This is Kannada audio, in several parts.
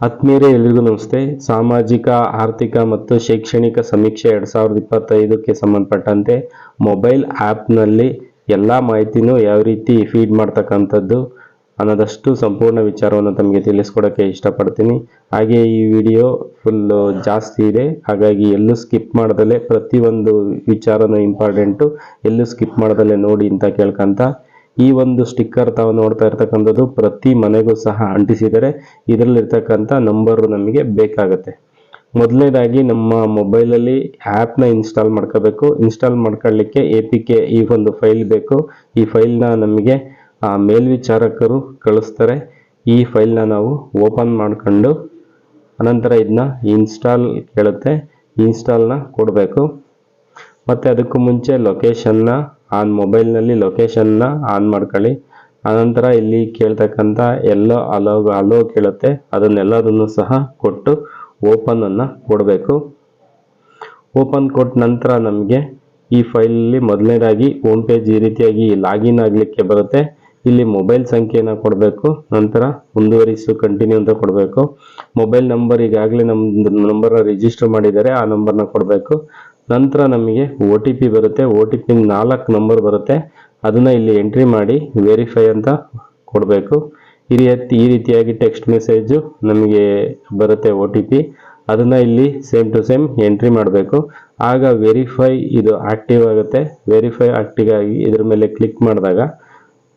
ಆತ್ಮೀಯರೇ ಎಲ್ರಿಗೂ ನಮಸ್ತೆ. ಸಾಮಾಜಿಕ, ಆರ್ಥಿಕ ಮತ್ತು ಶೈಕ್ಷಣಿಕ ಸಮೀಕ್ಷೆ ಎರಡು ಸಾವಿರದ ಇಪ್ಪತ್ತೈದಕ್ಕೆ ಸಂಬಂಧಪಟ್ಟಂತೆ ಮೊಬೈಲ್ ಆ್ಯಪ್ನಲ್ಲಿ ಎಲ್ಲ ಮಾಹಿತಿನೂ ಯಾವ ರೀತಿ ಫೀಡ್ ಮಾಡ್ತಕ್ಕಂಥದ್ದು ಅನ್ನೋದಷ್ಟು ಸಂಪೂರ್ಣ ವಿಚಾರವನ್ನು ತಮಗೆ ತಿಳಿಸ್ಕೊಡೋಕ್ಕೆ ಇಷ್ಟಪಡ್ತೀನಿ. ಹಾಗೆ ಈ ವಿಡಿಯೋ ಫುಲ್ಲು ಜಾಸ್ತಿ ಇದೆ. ಹಾಗಾಗಿ ಎಲ್ಲೂ ಸ್ಕಿಪ್ ಮಾಡ್ದಲೇ ಪ್ರತಿಯೊಂದು ವಿಚಾರನೂ ಇಂಪಾರ್ಟೆಂಟು. ಎಲ್ಲೂ ಸ್ಕಿಪ್ ಮಾಡ್ದಲೇ ನೋಡಿ ಅಂತ ಕೇಳ್ಕೊಂತ ಈ ಒಂದು ಸ್ಟಿಕ್ಕರ್ ತಾವು ನೋಡ್ತಾ ಇರ್ತಕ್ಕಂಥದ್ದು ಪ್ರತಿ ಮನೆಗೂ ಸಹ ಅಂಟಿಸಿದರೆ ಇದರಲ್ಲಿರ್ತಕ್ಕಂಥ ನಂಬರು ನಮಗೆ ಬೇಕಾಗುತ್ತೆ. ಮೊದಲನೇದಾಗಿ ನಮ್ಮ ಮೊಬೈಲಲ್ಲಿ ಆ್ಯಪ್ನ ಇನ್ಸ್ಟಾಲ್ ಮಾಡ್ಕೋಬೇಕು. ಇನ್ಸ್ಟಾಲ್ ಮಾಡ್ಕೊಳ್ಳಿಕ್ಕೆ ಎ ಪಿ ಕೆ ಈ ಒಂದು ಫೈಲ್ ಬೇಕು. ಈ ಫೈಲ್ನ ನಮಗೆ ಮೇಲ್ವಿಚಾರಕರು ಕಳಿಸ್ತಾರೆ. ಈ ಫೈಲ್ನ ನಾವು ಓಪನ್ ಮಾಡ್ಕೊಂಡು ಅನಂತರ ಇದನ್ನ ಇನ್ಸ್ಟಾಲ್ ಕೇಳುತ್ತೆ. ಇನ್ಸ್ಟಾಲ್ನ ಕೊಡಬೇಕು. ಮತ್ತು ಅದಕ್ಕೂ ಮುಂಚೆ ಲೊಕೇಶನ್ನ ಆನ್ ಮೊಬೈಲ್ನಲ್ಲಿ ಲೊಕೇಶನ್ನ ಆನ್ ಮಾಡ್ಕೊಳ್ಳಿ. ಆನಂತರ ಇಲ್ಲಿ ಕೇಳ್ತಕ್ಕಂಥ ಎಲ್ಲ ಅಲೋ ಅಲೋ ಕೇಳುತ್ತೆ. ಅದನ್ನೆಲ್ಲದನ್ನು ಸಹ ಕೊಟ್ಟು ಓಪನನ್ನು ಕೊಡಬೇಕು. ಓಪನ್ ಕೊಟ್ಟ ನಂತರ ನಮಗೆ ಈ ಫೈಲಲ್ಲಿ ಮೊದಲನೇದಾಗಿ ಹೋಮ್ ಪೇಜ್ ಈ ರೀತಿಯಾಗಿ ಲಾಗಿನ್ ಆಗಲಿಕ್ಕೆ ಬರುತ್ತೆ. ಇಲ್ಲಿ ಮೊಬೈಲ್ ಸಂಖ್ಯೆಯನ್ನು ಕೊಡಬೇಕು. ನಂತರ ಮುಂದುವರಿಸು, ಕಂಟಿನ್ಯೂ ಅಂತ ಕೊಡಬೇಕು. ಮೊಬೈಲ್ ನಂಬರ್ ಈಗಾಗಲೇ ನಮ್ಮ ನಂಬರ್ನ ರಿಜಿಸ್ಟರ್ ಮಾಡಿದರೆ ಆ ನಂಬರ್ನ ಕೊಡಬೇಕು. ನಂತರ ನಮಗೆ ಒ ಟಿ ಪಿ ಬರುತ್ತೆ. ಒ ಟಿ ಪಿ ನಾಲ್ಕು ನಂಬರ್ ಬರುತ್ತೆ. ಅದನ್ನು ಇಲ್ಲಿ ಎಂಟ್ರಿ ಮಾಡಿ ವೆರಿಫೈ ಅಂತ ಕೊಡಬೇಕು. ಈ ರೀತಿ, ಈ ರೀತಿಯಾಗಿ ಟೆಕ್ಸ್ಟ್ ಮೆಸೇಜು ನಮಗೆ ಬರುತ್ತೆ ಒ ಟಿ ಪಿ ಅದನ್ನು ಇಲ್ಲಿ ಸೇಮ್ ಟು ಸೇಮ್ ಎಂಟ್ರಿ ಮಾಡಬೇಕು. ಆಗ ವೆರಿಫೈ ಇದು ಆಕ್ಟಿವ್ ಆಗುತ್ತೆ. ವೆರಿಫೈ ಆಕ್ಟಿವ್ ಆಗಿ ಇದ್ರ ಮೇಲೆ ಕ್ಲಿಕ್ ಮಾಡಿದಾಗ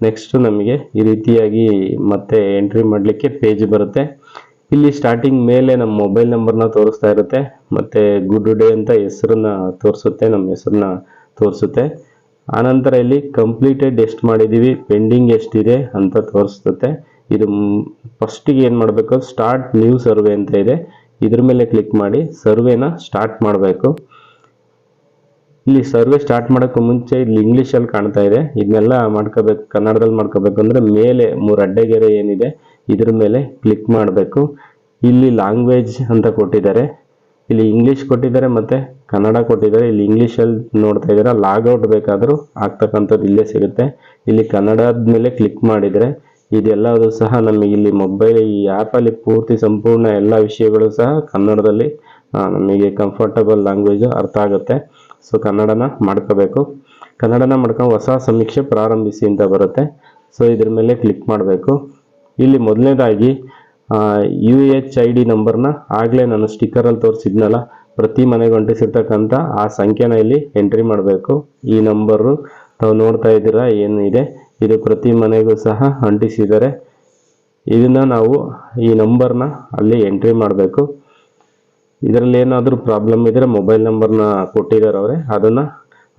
ನೆಕ್ಸ್ಟ್ ನಮಗೆ ಈ ರೀತಿಯಾಗಿ ಮತ್ತೆ ಎಂಟ್ರಿ ಮಾಡಲಿಕ್ಕೆ ಪೇಜ್ ಬರುತ್ತೆ. ಇಲ್ಲಿ ಸ್ಟಾರ್ಟಿಂಗ್ ಮೇಲೆ ನಮ್ಮ ಮೊಬೈಲ್ ನಂಬರ್ನ ತೋರಿಸ್ತಾ ಇರುತ್ತೆ. ಮತ್ತೆ ಗುಡ್ ಡೇ ಅಂತ ಹೆಸರನ್ನ ತೋರಿಸುತ್ತೆ ನಮ್ಮ ಹೆಸರನ್ನ ತೋರಿಸುತ್ತೆ. ಆನಂತರ ಇಲ್ಲಿ ಕಂಪ್ಲೀಟೆಡ್ ಎಷ್ಟು ಮಾಡಿದ್ದೀವಿ ಪೆಂಡಿಂಗ್ ಎಷ್ಟಿದೆ ಅಂತ ತೋರಿಸುತ್ತೆ. ಇದು ಫಸ್ಟಿಗೆ ಏನು ಮಾಡಬೇಕು ಸ್ಟಾರ್ಟ್ ನ್ಯೂ ಸರ್ವೆ ಅಂತ ಇದೆ. ಇದ್ರ ಮೇಲೆ ಕ್ಲಿಕ್ ಮಾಡಿ ಸರ್ವೆನ ಸ್ಟಾರ್ಟ್ ಮಾಡಬೇಕು. ಇಲ್ಲಿ ಸರ್ವೆ ಸ್ಟಾರ್ಟ್ ಮಾಡೋಕ್ಕೂ ಮುಂಚೆ ಇಲ್ಲಿ ಇಂಗ್ಲೀಷಲ್ಲಿ ಕಾಣ್ತಾ ಇದೆ. ಇದನ್ನೆಲ್ಲ ಮಾಡ್ಕೋಬೇಕು, ಕನ್ನಡದಲ್ಲಿ ಮಾಡ್ಕೋಬೇಕು ಅಂದರೆ ಮೇಲೆ ಮೂರು ಅಡ್ಡಗೆರೆ ಏನಿದೆ ಇದ್ರ ಮೇಲೆ ಕ್ಲಿಕ್ ಮಾಡಬೇಕು. ಇಲ್ಲಿ ಲ್ಯಾಂಗ್ವೇಜ್ ಅಂತ ಕೊಟ್ಟಿದ್ದಾರೆ. ಇಲ್ಲಿ ಇಂಗ್ಲೀಷ್ ಕೊಟ್ಟಿದ್ದಾರೆ ಮತ್ತು ಕನ್ನಡ ಕೊಟ್ಟಿದ್ದಾರೆ. ಇಲ್ಲಿ ಇಂಗ್ಲೀಷಲ್ಲಿ ನೋಡ್ತಾ ಇದ್ದೀರಾ ಲಾಗೌಟ್ ಬೇಕಾದರೂ ಆಗ್ತಕ್ಕಂಥದ್ದು ಇಲ್ಲೇ ಸಿಗುತ್ತೆ. ಇಲ್ಲಿ ಕನ್ನಡದ ಮೇಲೆ ಕ್ಲಿಕ್ ಮಾಡಿದರೆ ಇದೆಲ್ಲದು ಸಹ ನಮಗೆ ಇಲ್ಲಿ ಮೊಬೈಲ್ ಈ ಆ್ಯಪಲ್ಲಿ ಪೂರ್ತಿ ಸಂಪೂರ್ಣ ಎಲ್ಲ ವಿಷಯಗಳು ಸಹ ಕನ್ನಡದಲ್ಲಿ ನಮಗೆ ಕಂಫರ್ಟಬಲ್ ಲ್ಯಾಂಗ್ವೇಜು ಅರ್ಥ ಆಗುತ್ತೆ. ಸೊ ಕನ್ನಡನ ಮಾಡ್ಕೋಬೇಕು. ಕನ್ನಡನ ಮಾಡ್ಕೊಂಡು ಹೊಸ ಸಮೀಕ್ಷೆ ಪ್ರಾರಂಭಿಸಿ ಅಂತ ಬರುತ್ತೆ. ಸೊ ಇದ್ರ ಮೇಲೆ ಕ್ಲಿಕ್ ಮಾಡಬೇಕು. ಇಲ್ಲಿ ಮೊದಲನೇದಾಗಿ ಯು ಎಚ್ ಐ ಡಿ ನಂಬರ್ನ ಆಗಲೇ ನಾನು ಸ್ಟಿಕ್ಕರಲ್ಲಿ ತೋರಿಸಿದ್ನಲ್ಲ ಪ್ರತಿ ಮನೆಗೆ ಅಂಟಿಸಿರ್ತಕ್ಕಂಥ ಆ ಸಂಖ್ಯೆನ ಇಲ್ಲಿ ಎಂಟ್ರಿ ಮಾಡಬೇಕು. ಈ ನಂಬರು ತಾವು ನೋಡ್ತಾ ಇದ್ದೀರಾ, ಏನು ಇದೆ? ಇದು ಪ್ರತಿ ಮನೆಗೂ ಸಹ ಅಂಟಿಸಿದ್ದಾರೆ ಇದನ್ನ ನಾವು ಈ ನಂಬರ್ನ ಅಲ್ಲಿ ಎಂಟ್ರಿ ಮಾಡಬೇಕು. ಇದರಲ್ಲಿ ಏನಾದರೂ ಪ್ರಾಬ್ಲಮ್ ಇದ್ದರೆ ಮೊಬೈಲ್ ನಂಬರ್ನ ಕೊಟ್ಟಿದ್ದಾರೆ ಅವರೇ, ಅದನ್ನು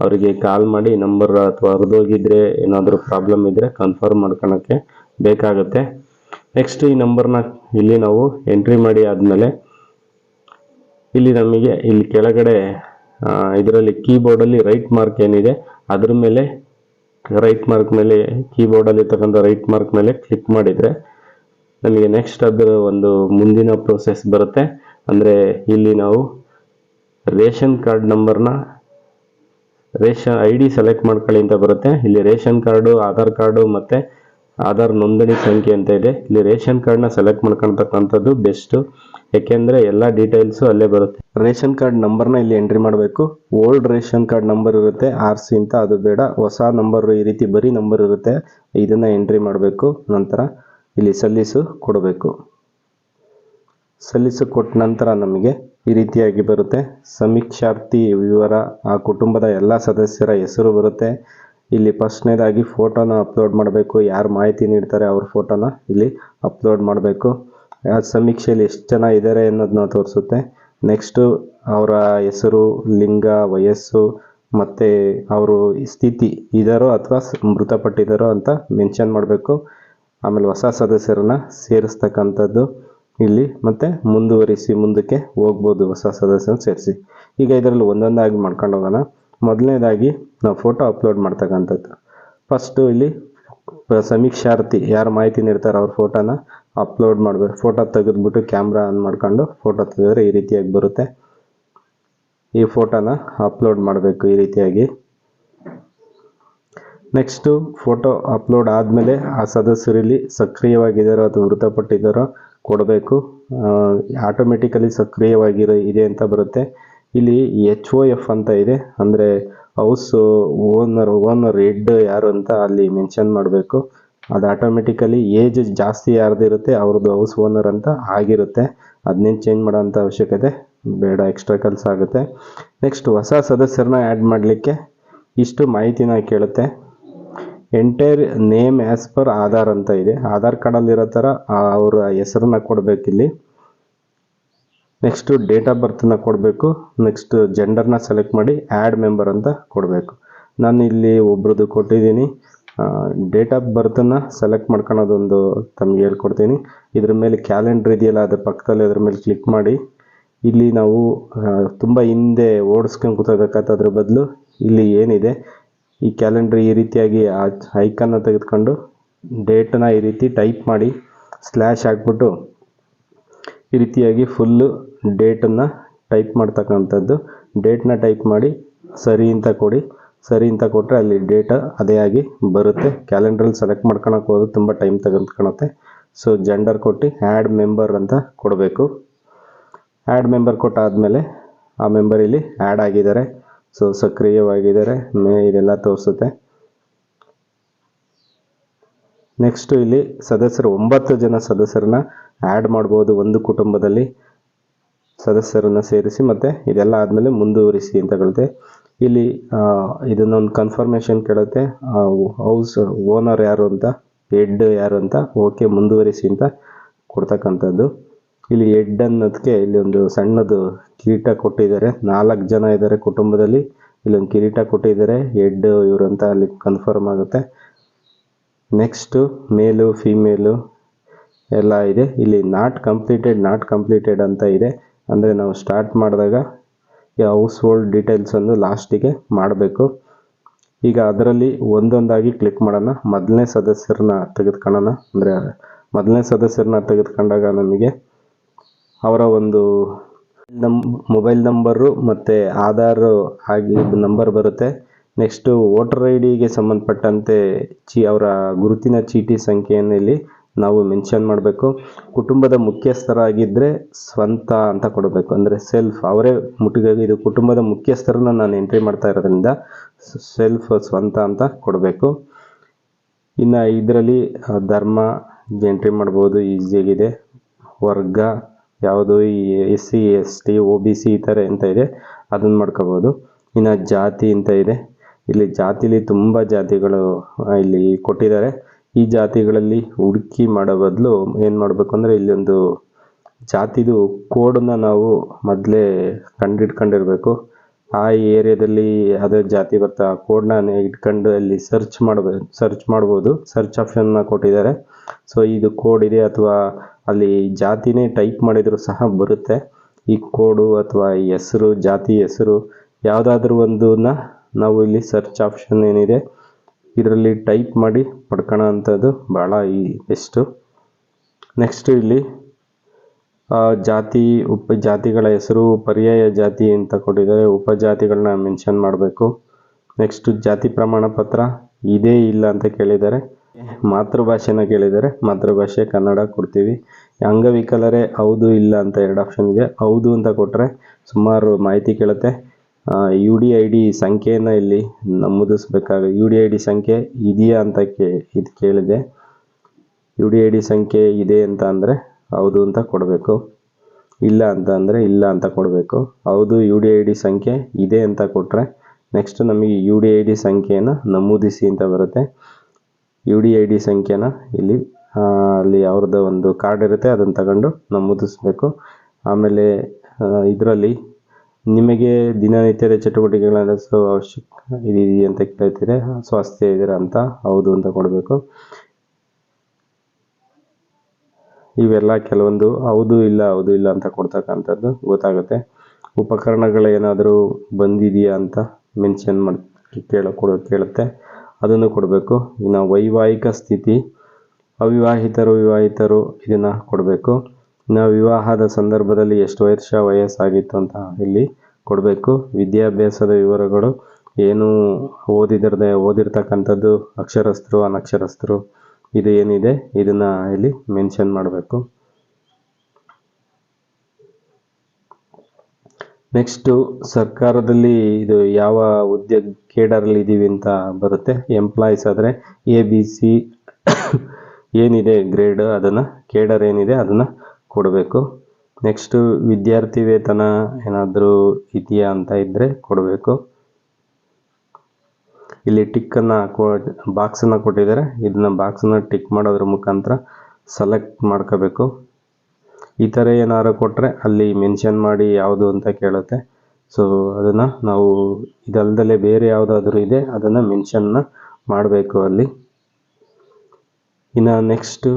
ಅವರಿಗೆ ಕಾಲ್ ಮಾಡಿ ನಂಬರ್ ಅಥವಾ ಹರಿದೋಗಿದ್ರೆ ಏನಾದರೂ ಪ್ರಾಬ್ಲಮ್ ಇದ್ದರೆ ಕನ್ಫರ್ಮ್ ಮಾಡ್ಕೊಳಕ್ಕೆ ಬೇಕಾಗುತ್ತೆ. ನೆಕ್ಸ್ಟ್ ಈ ನಂಬರ್ನ ಇಲ್ಲಿ ನಾವು ಎಂಟ್ರಿ ಮಾಡಿ ಆದಮೇಲೆ ಇಲ್ಲಿ ನಮಗೆ ಇಲ್ಲಿ ಕೆಳಗಡೆ ಇದರಲ್ಲಿ ಕೀಬೋರ್ಡಲ್ಲಿ ರೈಟ್ ಮಾರ್ಕ್ ಏನಿದೆ, ಅದ್ರ ಮೇಲೆ ರೈಟ್ ಮಾರ್ಕ್ ಮೇಲೆ ಕೀಬೋರ್ಡಲ್ಲಿ ತಕ್ಕಂಥ ರೈಟ್ ಮಾರ್ಕ್ ಮೇಲೆ ಕ್ಲಿಕ್ ಮಾಡಿದರೆ ನಮಗೆ ನೆಕ್ಸ್ಟ್ ಅದರ ಒಂದು ಮುಂದಿನ ಪ್ರೋಸೆಸ್ ಬರುತ್ತೆ. ಅಂದರೆ ಇಲ್ಲಿ ನಾವು ರೇಷನ್ ಕಾರ್ಡ್ ನಂಬರ್ನ ರೇಷನ್ ಐ ಡಿ ಸೆಲೆಕ್ಟ್ ಮಾಡ್ಕೊಳ್ಳಿ ಅಂತ ಬರುತ್ತೆ. ಇಲ್ಲಿ ರೇಷನ್ ಕಾರ್ಡು, ಆಧಾರ್ ಕಾರ್ಡು ಮತ್ತು ಆಧಾರ್ ನೋಂದಣಿ ಸಂಖ್ಯೆ ಅಂತ ಇದೆ. ಇಲ್ಲಿ ರೇಷನ್ ಕಾರ್ಡ್ನ ಸೆಲೆಕ್ಟ್ ಮಾಡ್ಕೊಳ್ತಕ್ಕಂಥದ್ದು ಬೆಸ್ಟು ಯಾಕೆಂದರೆ ಎಲ್ಲ ಡೀಟೇಲ್ಸು ಅಲ್ಲೇ ಬರುತ್ತೆ. ರೇಷನ್ ಕಾರ್ಡ್ ನಂಬರ್ನ ಇಲ್ಲಿ ಎಂಟ್ರಿ ಮಾಡಬೇಕು. ಓಲ್ಡ್ ರೇಷನ್ ಕಾರ್ಡ್ ನಂಬರ್ ಇರುತ್ತೆ. ಆರ್ ಸಿ ಅಂತ ಅದು ಬೇಡ. ಹೊಸ ನಂಬರ್ ಈ ರೀತಿ ಬರೀ ನಂಬರ್ ಇರುತ್ತೆ. ಇದನ್ನು ಎಂಟ್ರಿ ಮಾಡಬೇಕು. ನಂತರ ಇಲ್ಲಿ ಸಲ್ಲಿಸು ಕೊಡಬೇಕು. ಸಲ್ಲಿಸು ಕೊಟ್ಟ ನಂತರ ನಮಗೆ ಈ ರೀತಿಯಾಗಿ ಬರುತ್ತೆ. ಸಮೀಕ್ಷಾರ್ಥಿ ವಿವರ, ಆ ಕುಟುಂಬದ ಎಲ್ಲ ಸದಸ್ಯರ ಹೆಸರು ಬರುತ್ತೆ. ಇಲ್ಲಿ ಫಸ್ಟ್ನೇದಾಗಿ ಫೋಟೋನ ಅಪ್ಲೋಡ್ ಮಾಡಬೇಕು. ಯಾರು ಮಾಹಿತಿ ನೀಡ್ತಾರೆ ಅವ್ರ ಫೋಟೋನ ಇಲ್ಲಿ ಅಪ್ಲೋಡ್ ಮಾಡಬೇಕು. ಆ ಸಮೀಕ್ಷೆಯಲ್ಲಿ ಎಷ್ಟು ಜನ ಇದ್ದಾರೆ ಅನ್ನೋದನ್ನ ತೋರಿಸುತ್ತೆ. ನೆಕ್ಸ್ಟು ಅವರ ಹೆಸರು, ಲಿಂಗ, ವಯಸ್ಸು, ಮತ್ತು ಅವರು ಸ್ಥಿತಿ ಇದ್ದಾರೋ ಅಥವಾ ಮೃತಪಟ್ಟಿದ್ದಾರೋ ಅಂತ ಮೆನ್ಷನ್ ಮಾಡಬೇಕು. ಆಮೇಲೆ ಹೊಸ ಸದಸ್ಯರನ್ನ ಸೇರಿಸ್ತಕ್ಕಂಥದ್ದು ಇಲ್ಲಿ, ಮತ್ತೆ ಮುಂದುವರಿಸಿ ಮುಂದಕ್ಕೆ ಹೋಗ್ಬೋದು ಹೊಸ ಸದಸ್ಯನ ಸೇರಿಸಿ. ಈಗ ಇದರಲ್ಲಿ ಒಂದೊಂದಾಗಿ ಮಾಡ್ಕೊಂಡು ಹೋಗೋಣ ಮೊದಲನೇದಾಗಿ ನಾವು ಫೋಟೋ ಅಪ್ಲೋಡ್ ಮಾಡ್ತಕ್ಕಂಥದ್ದು. ಫಸ್ಟು ಇಲ್ಲಿ ಸಮೀಕ್ಷಾರ್ಥಿ ಯಾರು ಮಾಹಿತಿ ನೀಡ್ತಾರೆ ಅವ್ರ ಫೋಟೋನ ಅಪ್ಲೋಡ್ ಮಾಡಬೇಕು. ಫೋಟೋ ತೆಗೆದ್ಬಿಟ್ಟು ಕ್ಯಾಮ್ರಾ ಆನ್ ಮಾಡ್ಕೊಂಡು ಫೋಟೋ ತೆಗೆದ್ರೆ ಈ ರೀತಿಯಾಗಿ ಬರುತ್ತೆ. ಈ ಫೋಟೋನ ಅಪ್ಲೋಡ್ ಮಾಡಬೇಕು ಈ ರೀತಿಯಾಗಿ. ನೆಕ್ಸ್ಟು ಫೋಟೋ ಅಪ್ಲೋಡ್ ಆದಮೇಲೆ ಆ ಸದಸ್ಯರಲ್ಲಿ ಸಕ್ರಿಯವಾಗಿದ್ದಾರೋ ಅಥವಾ ಮೃತಪಟ್ಟಿದ್ದಾರೋ ಕೊಡಬೇಕು. ಆಟೋಮೆಟಿಕಲಿ ಸಕ್ರಿಯವಾಗಿರೋ ಇದೆ ಅಂತ ಬರುತ್ತೆ. ಇಲ್ಲಿ ಎಚ್ ಓ ಎಫ್ ಅಂತ ಇದೆ. ಅಂದರೆ ಹೌಸ್ ಓನರ್ ಓನರ್ ಹೆಡ್ ಯಾರು ಅಂತ ಅಲ್ಲಿ ಮೆನ್ಷನ್ ಮಾಡಬೇಕು. ಅದು ಆಟೋಮೆಟಿಕಲಿ ಏಜ್ ಜಾಸ್ತಿ ಯಾರ್ದು ಇರುತ್ತೆ ಅವ್ರದ್ದು ಹೌಸ್ ಓನರ್ ಅಂತ ಆಗಿರುತ್ತೆ. ಅದನ್ನೇನು ಚೇಂಜ್ ಮಾಡೋಂಥ ಅವಶ್ಯಕತೆ ಬೇಡ ಎಕ್ಸ್ಟ್ರಾ ಕೆಲಸ ಆಗುತ್ತೆ. ನೆಕ್ಸ್ಟ್ ಹೊಸ ಸದಸ್ಯರನ್ನ ಆ್ಯಡ್ ಮಾಡಲಿಕ್ಕೆ ಇಷ್ಟು ಮಾಹಿತಿನ ಕೇಳುತ್ತೆ. Entire name as per Aadhaar ಅಂತ ಇದೆ. ಆಧಾರ್ ಕಾರ್ಡಲ್ಲಿರೋ ಥರ ಅವರ ಹೆಸರನ್ನ ಕೊಡಬೇಕಿಲ್ಲಿ. ನೆಕ್ಸ್ಟು ಡೇಟ್ ಆಫ್ ಬರ್ತನ್ನ ಕೊಡಬೇಕು. ನೆಕ್ಸ್ಟ್ ಜೆಂಡರ್ನ ಸೆಲೆಕ್ಟ್ ಮಾಡಿ ಆ್ಯಡ್ ಮೆಂಬರ್ ಅಂತ ಕೊಡಬೇಕು. ನಾನು ಇಲ್ಲಿ ಒಬ್ರದ್ದು ಕೊಟ್ಟಿದ್ದೀನಿ. ಡೇಟ್ ಆಫ್ ಬರ್ತನ್ನು ಸೆಲೆಕ್ಟ್ ಮಾಡ್ಕೊಳೋದೊಂದು ತಮಗೆ ಹೇಳ್ಕೊಡ್ತೀನಿ. ಇದ್ರ ಮೇಲೆ ಕ್ಯಾಲೆಂಡರ್ ಇದೆಯಲ್ಲ, ಅದ್ರ ಪಕ್ಕದಲ್ಲಿ ಅದ್ರ ಮೇಲೆ ಕ್ಲಿಕ್ ಮಾಡಿ. ಇಲ್ಲಿ ನಾವು ತುಂಬ ಹಿಂದೆ ಓಡಿಸ್ಕೊಂಡು ಕೂತ್ಕೋಬೇಕಾದ್ರೆ ಬದಲು. ಇಲ್ಲಿ ಏನಿದೆ? ಈ ಕ್ಯಾಲೆಂಡ್ರ್ ಈ ರೀತಿಯಾಗಿ ಐಕನ್ನ ತೆಗೆದುಕೊಂಡು ಡೇಟನ್ನ ಈ ರೀತಿ ಟೈಪ್ ಮಾಡಿ ಸ್ಲ್ಯಾಶ್ ಹಾಕ್ಬಿಟ್ಟು ಈ ರೀತಿಯಾಗಿ ಫುಲ್ಲು ಡೇಟನ್ನು ಟೈಪ್ ಮಾಡ್ತಕ್ಕಂಥದ್ದು. ಡೇಟ್ನ ಟೈಪ್ ಮಾಡಿ ಸರಿ ಅಂತ ಕೊಡಿ. ಸರಿ ಅಂತ ಕೊಟ್ಟರೆ ಅಲ್ಲಿ ಡೇಟ ಅದೇ ಆಗಿ ಬರುತ್ತೆ. ಕ್ಯಾಲೆಂಡ್ರಲ್ಲಿ ಸೆಲೆಕ್ಟ್ ಮಾಡ್ಕೊಳಕ್ಕೆ ಹೋದ್ರೆ ತುಂಬ ಟೈಮ್ ತೆಗೆದುಕೊಳುತ್ತೆ ಸೊ ಜೆಂಡರ್ ಕೊಟ್ಟು ಆ್ಯಡ್ ಮೆಂಬರ್ ಅಂತ ಕೊಡಬೇಕು. ಆ್ಯಡ್ ಮೆಂಬರ್ ಕೊಟ್ಟಾದಮೇಲೆ ಆ ಮೆಂಬರ್ ಇಲ್ಲಿ ಆ್ಯಡ್ ಆಗಿದ್ದಾರೆ. ಸೊ ಸಕ್ರಿಯವಾಗಿದ್ದಾರೆ. ಮೇ ಇದೆಲ್ಲ ತೋರಿಸುತ್ತೆ. ನೆಕ್ಸ್ಟು ಇಲ್ಲಿ ಸದಸ್ಯರು ಒಂಬತ್ತು ಜನ ಸದಸ್ಯರನ್ನ ಆ್ಯಡ್ ಮಾಡ್ಬೋದು ಒಂದು ಕುಟುಂಬದಲ್ಲಿ. ಸದಸ್ಯರನ್ನ ಸೇರಿಸಿ ಮತ್ತು ಇದೆಲ್ಲ ಆದಮೇಲೆ ಮುಂದುವರಿಸಿ ಅಂತ ಕೇಳುತ್ತೆ ಇಲ್ಲಿ ಇದನ್ನೊಂದು ಕನ್ಫರ್ಮೇಷನ್ ಕೇಳುತ್ತೆ. ಹೌಸ್ ಓನರ್ ಯಾರು ಅಂತ ಹೆಡ್ ಯಾರು ಅಂತ ಓಕೆ ಮುಂದುವರಿಸಿ ಅಂತ ಕೊಡ್ತಕ್ಕಂಥದ್ದು. ಇಲ್ಲಿ ಹೆಡ್ ಅನ್ನೋದಕ್ಕೆ ಇಲ್ಲಿ ಒಂದು ಸಣ್ಣದು ಕಿರೀಟ ಕೊಟ್ಟಿದ್ದಾರೆ. ನಾಲ್ಕು ಜನ ಇದ್ದಾರೆ ಕುಟುಂಬದಲ್ಲಿ. ಇಲ್ಲೊಂದು ಕಿರೀಟ ಕೊಟ್ಟಿದ್ದಾರೆ. ಹೆಡ್ ಇವರು ಅಂತ ಅಲ್ಲಿ ಕನ್ಫರ್ಮ್ ಆಗುತ್ತೆ. ನೆಕ್ಸ್ಟು ಮೇಲು ಫೀಮೇಲು ಎಲ್ಲ ಇದೆ. ಇಲ್ಲಿ ನಾಟ್ ಕಂಪ್ಲೀಟೆಡ್ ನಾಟ್ ಕಂಪ್ಲೀಟೆಡ್ ಅಂತ ಇದೆ. ಅಂದರೆ ನಾವು ಸ್ಟಾರ್ಟ್ ಮಾಡಿದಾಗ ಈ ಹೌಸ್ ಹೋಲ್ಡ್ ಡೀಟೇಲ್ಸ್ ಒಂದು ಲಾಸ್ಟಿಗೆ ಮಾಡಬೇಕು. ಈಗ ಅದರಲ್ಲಿ ಒಂದೊಂದಾಗಿ ಕ್ಲಿಕ್ ಮಾಡೋಣ. ಮೊದಲನೇ ಸದಸ್ಯರನ್ನ ತೆಗೆದುಕೊಳ್ಳೋಣ. ಅಂದರೆ ಮೊದಲನೇ ಸದಸ್ಯರನ್ನ ತೆಗೆದುಕೊಂಡಾಗ ನಮಗೆ ಅವರ ಒಂದು ನಮ್ ಮೊಬೈಲ್ ನಂಬರು ಮತ್ತು ಆಧಾರು ಆಗಿ ನಂಬರ್ ಬರುತ್ತೆ. ನೆಕ್ಸ್ಟು ವೋಟರ್ ಐ ಡಿಗೆ ಸಂಬಂಧಪಟ್ಟಂತೆ ಚಿ ಅವರ ಗುರುತಿನ ಚೀಟಿ ಸಂಖ್ಯೆಯನ್ನು ಇಲ್ಲಿ ನಾವು ಮೆನ್ಷನ್ ಮಾಡಬೇಕು. ಕುಟುಂಬದ ಮುಖ್ಯಸ್ಥರಾಗಿದ್ದರೆ ಸ್ವಂತ ಅಂತ ಕೊಡಬೇಕು. ಅಂದರೆ ಸೆಲ್ಫ್ ಅವರೇ ಮುಟ್ಟಿಗೆ ಇದು ಕುಟುಂಬದ ಮುಖ್ಯಸ್ಥರನ್ನ ನಾನು ಎಂಟ್ರಿ ಮಾಡ್ತಾ ಇರೋದ್ರಿಂದ ಸೆಲ್ಫ್ ಸ್ವಂತ ಅಂತ ಕೊಡಬೇಕು. ಇನ್ನು ಇದರಲ್ಲಿ ಧರ್ಮ ಎಂಟ್ರಿ ಮಾಡ್ಬೋದು ಈಸಿಯಾಗಿದೆ ವರ್ಗ, ಯಾವುದು ಈ S C S T O B C ಈ ಥರ ಎಂತ ಇದೆ, ಅದನ್ನು ಮಾಡ್ಕೋಬೋದು. ಇನ್ನು ಜಾತಿ ಅಂತ ಇದೆ. ಇಲ್ಲಿ ಜಾತಿಲಿ ತುಂಬ ಜಾತಿಗಳು ಇಲ್ಲಿ ಕೊಟ್ಟಿದ್ದಾರೆ. ಈ ಜಾತಿಗಳಲ್ಲಿ ಹುಡುಕಿ ಮಾಡೋ ಬದಲು ಏನು ಮಾಡಬೇಕು ಅಂದರೆ ಇಲ್ಲಿ ಒಂದು ಜಾತಿದು ಕೋಡನ್ನ ನಾವು ಮೊದಲೇ ಕಂಡಿಟ್ಕೊಂಡಿರಬೇಕು. ಆ ಏರಿಯಾದಲ್ಲಿ ಯಾವುದೇ ಜಾತಿ ಬರ್ತಾ ಆ ಕೋಡ್ನ ಇಟ್ಕೊಂಡು ಅಲ್ಲಿ ಸರ್ಚ್ ಮಾಡಬೇಕು ಸರ್ಚ್ ಮಾಡ್ಬೋದು. ಸರ್ಚ್ ಆಪ್ಷನ್ನ ಕೊಟ್ಟಿದ್ದಾರೆ. ಸೊ ಇದು ಕೋಡ್ ಇದೆ ಅಥವಾ ಅಲ್ಲಿ ಜಾತಿನೇ ಟೈಪ್ ಮಾಡಿದರೂ ಸಹ ಬರುತ್ತೆ. ಈ ಕೋಡು ಅಥವಾ ಈ ಹೆಸರು, ಜಾತಿ ಹೆಸರು ಯಾವುದಾದ್ರೂ ಒಂದನ್ನ ನಾವು ಇಲ್ಲಿ ಸರ್ಚ್ ಆಪ್ಷನ್ ಏನಿದೆ ಇದರಲ್ಲಿ ಟೈಪ್ ಮಾಡಿ ಪಡ್ಕೊಳ್ಳೋ ಅಂಥದ್ದು ಭಾಳ ಈ ಬೆಸ್ಟು ನೆಕ್ಸ್ಟ್ ಇಲ್ಲಿ ಜಾತಿ, ಉಪ, ಜಾತಿಗಳ ಹೆಸರು, ಪರ್ಯಾಯ ಜಾತಿ ಅಂತ ಕೊಟ್ಟಿದ್ದಾರೆ. ಉಪಜಾತಿಗಳನ್ನ ಮೆನ್ಷನ್ ಮಾಡಬೇಕು. ನೆಕ್ಸ್ಟ್ ಜಾತಿ ಪ್ರಮಾಣ ಪತ್ರ, ಇದೇ ಇಲ್ಲ ಅಂತ ಕೇಳಿದ್ದಾರೆ. ಮಾತೃಭಾಷೆನ ಕೇಳಿದ್ದಾರೆ. ಮಾತೃಭಾಷೆ ಕನ್ನಡ ಕೊಡ್ತೀವಿ. ಅಂಗವಿಕಲರೇ ಹೌದು ಇಲ್ಲ ಅಂತ ಎರಡು ಆಪ್ಷನ್ ಇದೆ. ಹೌದು ಅಂತ ಕೊಟ್ಟರೆ ಸುಮಾರು ಮಾಹಿತಿ ಕೇಳುತ್ತೆ. ಯು ಡಿ ಐ ಡಿ ಸಂಖ್ಯೆಯನ್ನು ಇಲ್ಲಿ ನಮೂದಿಸ್ಬೇಕಾಗ ಯು ಡಿ ಐ ಡಿ ಸಂಖ್ಯೆ ಇದೆಯಾ ಅಂತ ಕೇ, ಇದು ಕೇಳಿದೆ. ಯು ಡಿ ಐ ಡಿ ಸಂಖ್ಯೆ ಇದೆ ಅಂತ ಅಂದರೆ ಹೌದು ಅಂತ ಕೊಡಬೇಕು. ಇಲ್ಲ ಅಂತ ಅಂದರೆ ಇಲ್ಲ ಅಂತ ಕೊಡಬೇಕು. ಹೌದು ಯು ಡಿ ಐ ಡಿ ಸಂಖ್ಯೆ ಇದೆ ಅಂತ ಕೊಟ್ಟರೆ ನೆಕ್ಸ್ಟ್ ನಮಗೆ ಯು ಡಿ ಐ ಡಿ ಸಂಖ್ಯೆಯನ್ನು ನಮೂದಿಸಿ ಅಂತ ಬರುತ್ತೆ. ಯು ಡಿ ಐ ಡಿ ಸಂಖ್ಯೆನ ಇಲ್ಲಿ ಅಲ್ಲಿ ಅವ್ರದ್ದು ಒಂದು ಕಾರ್ಡ್ ಇರುತ್ತೆ, ಅದನ್ನು ತಗೊಂಡು ನಮೂದಿಸ್ಬೇಕು. ಆಮೇಲೆ ಇದರಲ್ಲಿ ನಿಮಗೆ ದಿನನಿತ್ಯದ ಚಟುವಟಿಕೆಗಳ ಸೊ ಅವಶ್ಯಕ ಇದೆಯಾ ಅಂತ ಕೇಳ್ತಿದೆ ಸ್ವಾಸ್ಥ್ಯ ಇದ್ದೀರಾ ಅಂತ ಹೌದು ಅಂತ ಕೊಡಬೇಕು. ಇವೆಲ್ಲ ಕೆಲವೊಂದು ಹೌದು ಇಲ್ಲ ಹೌದು ಇಲ್ಲ ಅಂತ ಕೊಡ್ತಕ್ಕಂಥದ್ದು ಗೊತ್ತಾಗುತ್ತೆ. ಉಪಕರಣಗಳೇನಾದರೂ ಬಂದಿದೆಯಾ ಅಂತ ಮೆನ್ಷನ್ ಮಾಡಿ, ಕೇಳ, ಕೊಡ, ಕೇಳುತ್ತೆ. ಅದನ್ನು ಕೊಡಬೇಕು. ಇನ್ನು ವೈವಾಹಿಕ ಸ್ಥಿತಿ, ಅವಿವಾಹಿತರು, ವಿವಾಹಿತರು ಇದನ್ನು ಕೊಡಬೇಕು. ನಾವು ವಿವಾಹದ ಸಂದರ್ಭದಲ್ಲಿ ಎಷ್ಟು ವರ್ಷ ವಯಸ್ಸಾಗಿತ್ತು ಅಂತ ಇಲ್ಲಿ ಕೊಡಬೇಕು. ವಿದ್ಯಾಭ್ಯಾಸದ ವಿವರಗಳು ಏನು ಓದಿದ್ರೆ ಓದಿರ್ತಕ್ಕಂಥದ್ದು ಅಕ್ಷರಸ್ಥರು, ಅನಕ್ಷರಸ್ಥರು ಇದು ಏನಿದೆ ಇದನ್ನ ಇಲ್ಲಿ ಮೆನ್ಷನ್ ಮಾಡಬೇಕು. ನೆಕ್ಸ್ಟು ಸರ್ಕಾರದಲ್ಲಿ ಇದು ಯಾವ ಹುದ್ದೆ ಕೇಡರಲ್ಲಿ ಇದೀವಿ ಅಂತ ಬರುತ್ತೆ. ಎಂಪ್ಲಾಯೀಸ್ ಆದರೆ ಎ ಬಿ ಸಿ ಏನಿದೆ ಗ್ರೇಡ್ ಅದನ್ನು, ಕೇಡರ್ ಏನಿದೆ ಅದನ್ನು ಕೊಡಬೇಕು. ನೆಕ್ಸ್ಟು ವಿದ್ಯಾರ್ಥಿ ವೇತನ ಏನಾದರೂ ಇದೆಯಾ ಅಂತ ಇದ್ದರೆ ಕೊಡಬೇಕು. ಇಲ್ಲಿ ಟಿಕ್ಕನ್ನು ಕೊ ಬಾಕ್ಸನ್ನು ಕೊಟ್ಟಿದ್ದಾರೆ. ಇದನ್ನ ಬಾಕ್ಸನ್ನು ಟಿಕ್ ಮಾಡೋದ್ರ ಮುಖಾಂತರ ಸೆಲೆಕ್ಟ್ ಮಾಡ್ಕೋಬೇಕು. ಈ ಥರ ಏನಾದ್ರು ಕೊಟ್ಟರೆ ಅಲ್ಲಿ ಮೆನ್ಷನ್ ಮಾಡಿ ಯಾವುದು ಅಂತ ಕೇಳುತ್ತೆ. ಸೊ ಅದನ್ನು ನಾವು ಇದಲ್ದಲೆ ಬೇರೆ ಯಾವುದಾದ್ರೂ ಇದೆ, ಅದನ್ನು ಮೆನ್ಷನ್ನ ಮಾಡಬೇಕು ಅಲ್ಲಿ. ಇನ್ನು ನೆಕ್ಸ್ಟು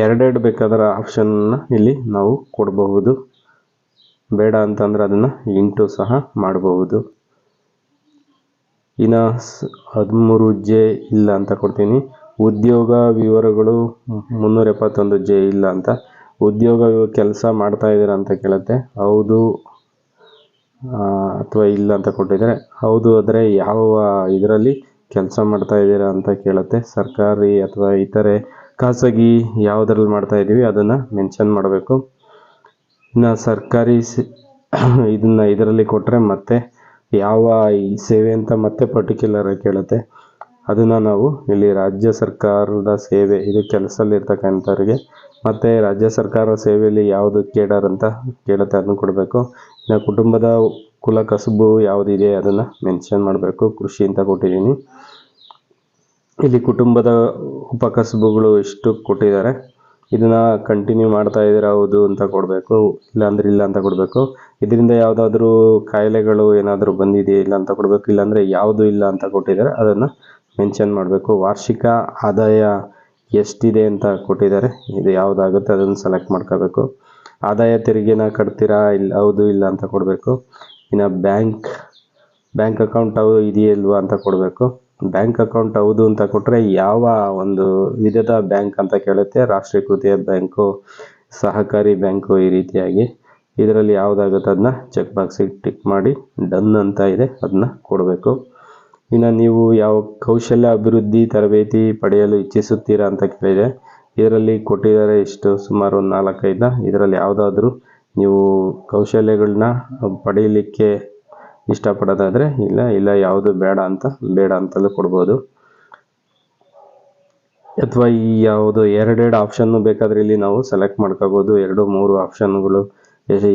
ಎರಡೆರಡು ಬೇಕಾದ್ರೆ ಆಪ್ಷನ್ನ ಇಲ್ಲಿ ನಾವು ಕೊಡಬಹುದು. ಬೇಡ ಅಂತಂದರೆ ಅದನ್ನು ಇಂಟು ಸಹ ಮಾಡಬಹುದು. ಇನ್ನು ಹದಿಮೂರು ಜೆ ಇಲ್ಲ ಅಂತ ಕೊಡ್ತೀನಿ. ಉದ್ಯೋಗ ವಿವರಗಳು ಮುನ್ನೂರ ಎಪ್ಪತ್ತೊಂದು ಜೆ ಇಲ್ಲ ಅಂತ. ಉದ್ಯೋಗ ಕೆಲಸ ಮಾಡ್ತಾ ಇದ್ದೀರಾ ಅಂತ ಕೇಳುತ್ತೆ. ಹೌದು ಅಥವಾ ಇಲ್ಲ ಅಂತ ಕೊಟ್ಟಿದ್ದಾರೆ. ಹೌದು ಆದರೆ ಯಾವ ಇದರಲ್ಲಿ ಕೆಲಸ ಮಾಡ್ತಾ ಇದ್ದೀರಾ ಅಂತ ಕೇಳುತ್ತೆ. ಸರ್ಕಾರಿ ಅಥವಾ ಇತರೆ ಖಾಸಗಿ ಯಾವುದ್ರಲ್ಲಿ ಮಾಡ್ತಾ ಇದ್ದೀವಿ ಅದನ್ನು ಮೆನ್ಷನ್ ಮಾಡಬೇಕು. ಇನ್ನು ಸರ್ಕಾರಿ ಇದನ್ನು ಇದರಲ್ಲಿ ಕೊಟ್ಟರೆ ಮತ್ತೆ ಯಾವ ಈ ಸೇವೆ ಅಂತ ಮತ್ತೆ ಪರ್ಟಿಕ್ಯುಲರ್ ಕೇಳುತ್ತೆ. ಅದನ್ನು ನಾವು ಇಲ್ಲಿ ರಾಜ್ಯ ಸರ್ಕಾರದ ಸೇವೆ, ಇದು ಕೆಲಸದಲ್ಲಿರ್ತಕ್ಕಂಥವ್ರಿಗೆ ಮತ್ತು ರಾಜ್ಯ ಸರ್ಕಾರ ಸೇವೆಯಲ್ಲಿ ಯಾವುದು ಕೇಡರ್ ಅಂತ ಕೇಳುತ್ತೆ ಅದನ್ನು ಕೊಡಬೇಕು. ಇನ್ನು ಕುಟುಂಬದ ಕುಲ ಕಸುಬು ಯಾವುದಿದೆ ಅದನ್ನು ಮೆನ್ಷನ್ ಮಾಡಬೇಕು. ಕೃಷಿ ಅಂತ ಕೊಟ್ಟಿದ್ದೀನಿ. ಇಲ್ಲಿ ಕುಟುಂಬದ ಉಪಕಸಬುಗಳು ಎಷ್ಟು ಕೊಟ್ಟಿದ್ದಾರೆ? ಇದನ್ನ ಕಂಟಿನ್ಯೂ ಮಾಡ್ತಾ ಇದ್ದೀರಾ ಹೌದು ಅಂತ ಕೊಡಬೇಕು, ಇಲ್ಲಾಂದ್ರೆ ಇಲ್ಲ ಅಂತ ಕೊಡಬೇಕು. ಇದರಿಂದ ಯಾವುದಾದ್ರೂ ಕಾಯಿಲೆಗಳು ಏನಾದರೂ ಬಂದಿದೆಯಾ ಇಲ್ಲ ಅಂತ ಕೊಡಬೇಕು, ಇಲ್ಲಾಂದರೆ ಯಾವುದು ಇಲ್ಲ ಅಂತ ಕೊಟ್ಟಿದ್ದಾರೆ. ಅದನ್ನು ಮೆನ್ಷನ್ ಮಾಡಬೇಕು. ವಾರ್ಷಿಕ ಆದಾಯ ಎಷ್ಟಿದೆ ಅಂತ ಕೊಟ್ಟಿದ್ದಾರೆ. ಇದು ಯಾವುದಾಗುತ್ತೆ ಅದನ್ನು ಸೆಲೆಕ್ಟ್ ಮಾಡ್ಕೋಬೇಕು. ಆದಾಯ ತೆರಿಗೆನ ಕಟ್ತೀರಾ ಇಲ್ಲ ಹೌದು ಇಲ್ಲ ಅಂತ ಕೊಡಬೇಕು. ಇನ್ನು ಬ್ಯಾಂಕ್ ಬ್ಯಾಂಕ್ ಅಕೌಂಟ್ ಅವು ಇದೆಯಲ್ವಾ ಅಂತ ಕೊಡಬೇಕು. ಬ್ಯಾಂಕ್ ಅಕೌಂಟ್ ಹೌದು ಅಂತ ಕೊಟ್ಟರೆ ಯಾವ ಒಂದು ವಿಧದ ಬ್ಯಾಂಕ್ ಅಂತ ಕೇಳುತ್ತೆ? ರಾಷ್ಟ್ರೀಕೃತ ಬ್ಯಾಂಕು, ಸಹಕಾರಿ ಬ್ಯಾಂಕು ಈ ರೀತಿಯಾಗಿ. ಇದರಲ್ಲಿ ಯಾವುದಾಗುತ್ತೆ ಅದನ್ನ ಚೆಕ್ ಬಾಕ್ಸಿಗೆ ಟಿಕ್ ಮಾಡಿ ಡನ್ ಅಂತ ಇದೆ, ಅದನ್ನ ಕೊಡಬೇಕು. ಇನ್ನು ನೀವು ಯಾವ ಕೌಶಲ್ಯ ಅಭಿವೃದ್ಧಿ ತರಬೇತಿ ಪಡೆಯಲು ಇಚ್ಛಿಸುತ್ತೀರಾ ಅಂತ ಕೇಳಿದೆ ಇದರಲ್ಲಿ ಕೊಟ್ಟಿದ್ದಾರೆ ಇಷ್ಟು, ಸುಮಾರು ಒಂದು ನಾಲ್ಕೈದು. ಇದರಲ್ಲಿ ಯಾವುದಾದ್ರೂ ನೀವು ಕೌಶಲ್ಯಗಳನ್ನ ಪಡೀಲಿಕ್ಕೆ ಇಷ್ಟಪಡೋದಾದರೆ, ಇಲ್ಲ ಇಲ್ಲ, ಯಾವುದು ಬೇಡ ಅಂತ, ಬೇಡ ಅಂತಲೂ ಕೊಡ್ಬೋದು. ಅಥವಾ ಈ ಯಾವುದು ಎರಡೆರಡು ಆಪ್ಷನ್ನು ಬೇಕಾದರೆ ಇಲ್ಲಿ ನಾವು ಸೆಲೆಕ್ಟ್ ಮಾಡ್ಕೋಬೋದು. ಎರಡು, ಮೂರು ಆಪ್ಷನ್ಗಳು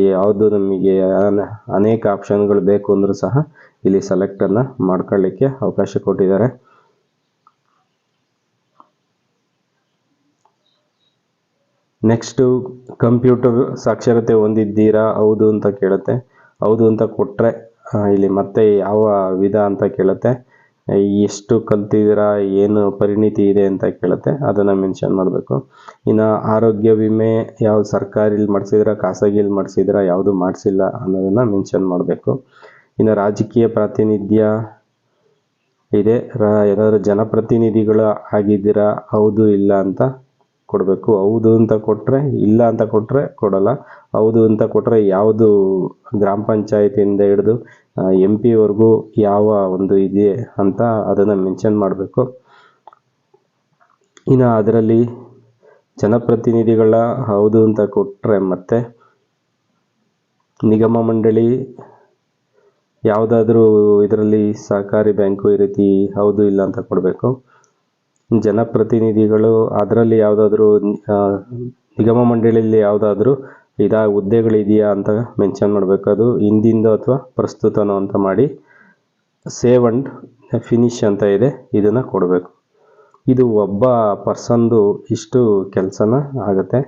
ಯಾವುದು ನಮಗೆ ಅನ- ಅನೇಕ ಆಪ್ಷನ್ಗಳು ಬೇಕು ಅಂದರೂ ಸಹ ಇಲ್ಲಿ ಸೆಲೆಕ್ಟನ್ನು ಮಾಡ್ಕೊಳ್ಳಿಕ್ಕೆ ಅವಕಾಶ ಕೊಟ್ಟಿದ್ದಾರೆ. ನೆಕ್ಸ್ಟು ಕಂಪ್ಯೂಟರ್ ಸಾಕ್ಷರತೆ ಹೊಂದಿದ್ದೀರಾ, ಹೌದು ಅಂತ ಕೇಳುತ್ತೆ. ಹೌದು ಅಂತ ಕೊಟ್ಟರೆ ಇಲ್ಲಿ ಮತ್ತೆ ಯಾವ ವಿಧ ಅಂತ ಕೇಳುತ್ತೆ. ಎಷ್ಟು ಕಲ್ತಿದ್ದೀರಾ, ಏನು ಪರಿಣಿತಿ ಇದೆ ಅಂತ ಕೇಳುತ್ತೆ. ಅದನ್ನು ಮೆನ್ಷನ್ ಮಾಡಬೇಕು. ಇನ್ನು ಆರೋಗ್ಯ ವಿಮೆ ಯಾವ ಸರ್ಕಾರಿಲಿ ಮಾಡಿಸಿದ್ರಾ, ಖಾಸಗಿಲಿ ಮಾಡಿಸಿದ್ರಾ, ಯಾವುದು ಮಾಡಿಸಿಲ್ಲ ಅನ್ನೋದನ್ನು ಮೆನ್ಷನ್ ಮಾಡಬೇಕು. ಇನ್ನು ರಾಜಕೀಯ ಪ್ರಾತಿನಿಧ್ಯ ಇದೆ. ಏನಾದರೂ ಜನಪ್ರತಿನಿಧಿಗಳು ಆಗಿದ್ದೀರಾ, ಹೌದು ಇಲ್ಲ ಅಂತ ಕೊಡಬೇಕು. ಹೌದು ಅಂತ ಕೊಟ್ಟರೆ ಇಲ್ಲ ಅಂತ ಕೊಟ್ಟರೆ ಕೊಡಲ್ಲ. ಹೌದು ಅಂತ ಕೊಟ್ಟರೆ ಯಾವುದು ಗ್ರಾಮ ಪಂಚಾಯತಿಯಿಂದ ಹಿಡಿದು ಎಂ ಪಿವರೆಗೂ ಯಾವ ಒಂದು ಇದೆ ಅಂತ ಅದನ್ನು ಮೆನ್ಷನ್ ಮಾಡಬೇಕು. ಇನ್ನು ಅದರಲ್ಲಿ ಜನಪ್ರತಿನಿಧಿಗಳ ಹೌದು ಅಂತ ಕೊಟ್ಟರೆ ಮತ್ತೆ ನಿಗಮ ಮಂಡಳಿ ಯಾವುದಾದ್ರೂ ಇದರಲ್ಲಿ ಸಹಕಾರಿ ಬ್ಯಾಂಕು ಈ ರೀತಿ ಹೌದು ಇಲ್ಲ ಅಂತ ಕೊಡಬೇಕು. ಜನಪ್ರತಿನಿಧಿಗಳು, ಅದರಲ್ಲಿ ಯಾವುದಾದ್ರೂ ನಿಗಮ ಮಂಡಳಿಯಲ್ಲಿ ಯಾವುದಾದ್ರೂ ಇದಾ ಹುದ್ದೆಗಳಿದೆಯಾ ಅಂತ ಮೆನ್ಷನ್ ಮಾಡಬೇಕು. ಅದು ಹಿಂದಿಂದು ಅಥವಾ ಪ್ರಸ್ತುತನೋ ಅಂತ ಮಾಡಿ ಸೇವ್ ಅಂಡ್ ಫಿನಿಶ್ ಅಂತ ಇದೆ, ಇದನ್ನು ಕೊಡಬೇಕು. ಇದು ಒಬ್ಬ ಪರ್ಸನ್ದು ಇಷ್ಟು ಕೆಲಸನ ಆಗುತ್ತೆ.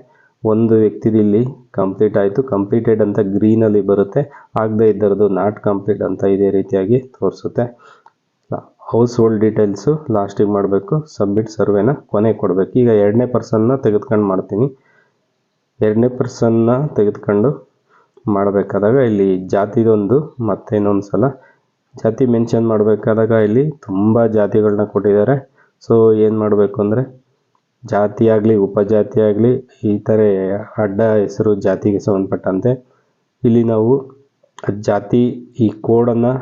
ಒಂದು ವ್ಯಕ್ತಿದಿಲ್ಲಿ ಕಂಪ್ಲೀಟ್ ಆಯಿತು. ಕಂಪ್ಲೀಟೆಡ್ ಅಂತ ಗ್ರೀನಲ್ಲಿ ಬರುತ್ತೆ. ಆಗದೇ ಇದ್ದರದು ನಾಟ್ ಕಂಪ್ಲೀಟ್ ಅಂತ ಇದೇ ರೀತಿಯಾಗಿ ತೋರಿಸುತ್ತೆ. ಹೌಸ್ ಹೋಲ್ಡ್ ಡೀಟೇಲ್ಸು ಲಾಸ್ಟಿಗೆ ಮಾಡಬೇಕು ಸಬ್ಮಿಟ್ ಸರ್ವೆನ ಕೊನೆಗೆ ಕೊಡಬೇಕು. ಈಗ ಎರಡನೇ ಪರ್ಸನ್ನ ತೆಗೆದುಕೊಂಡು ಮಾಡ್ತೀನಿ. ಎರಡನೇ ಪರ್ಸನ್ನ ತೆಗೆದುಕೊಂಡು ಮಾಡಬೇಕಾದಾಗ ಇಲ್ಲಿ ಜಾತಿದೊಂದು ಮತ್ತೆ ಇನ್ನೊಂದು ಸಲ. ಜಾತಿ ಮೆನ್ಷನ್ ಮಾಡಬೇಕಾದಾಗ ಇಲ್ಲಿ ತುಂಬ ಜಾತಿಗಳನ್ನ ಕೊಟ್ಟಿದ್ದಾರೆ. ಸೊ ಏನು ಮಾಡಬೇಕು ಅಂದರೆ, ಜಾತಿ ಆಗಲಿ, ಉಪಜಾತಿ ಆಗಲಿ, ಈ ಥರ ಅಡ್ಡ ಹೆಸರು ಜಾತಿಗೆ ಸಂಬಂಧಪಟ್ಟಂತೆ ಇಲ್ಲಿ ನಾವು ಜಾತಿ ಈ ಕೋಡನ್ನು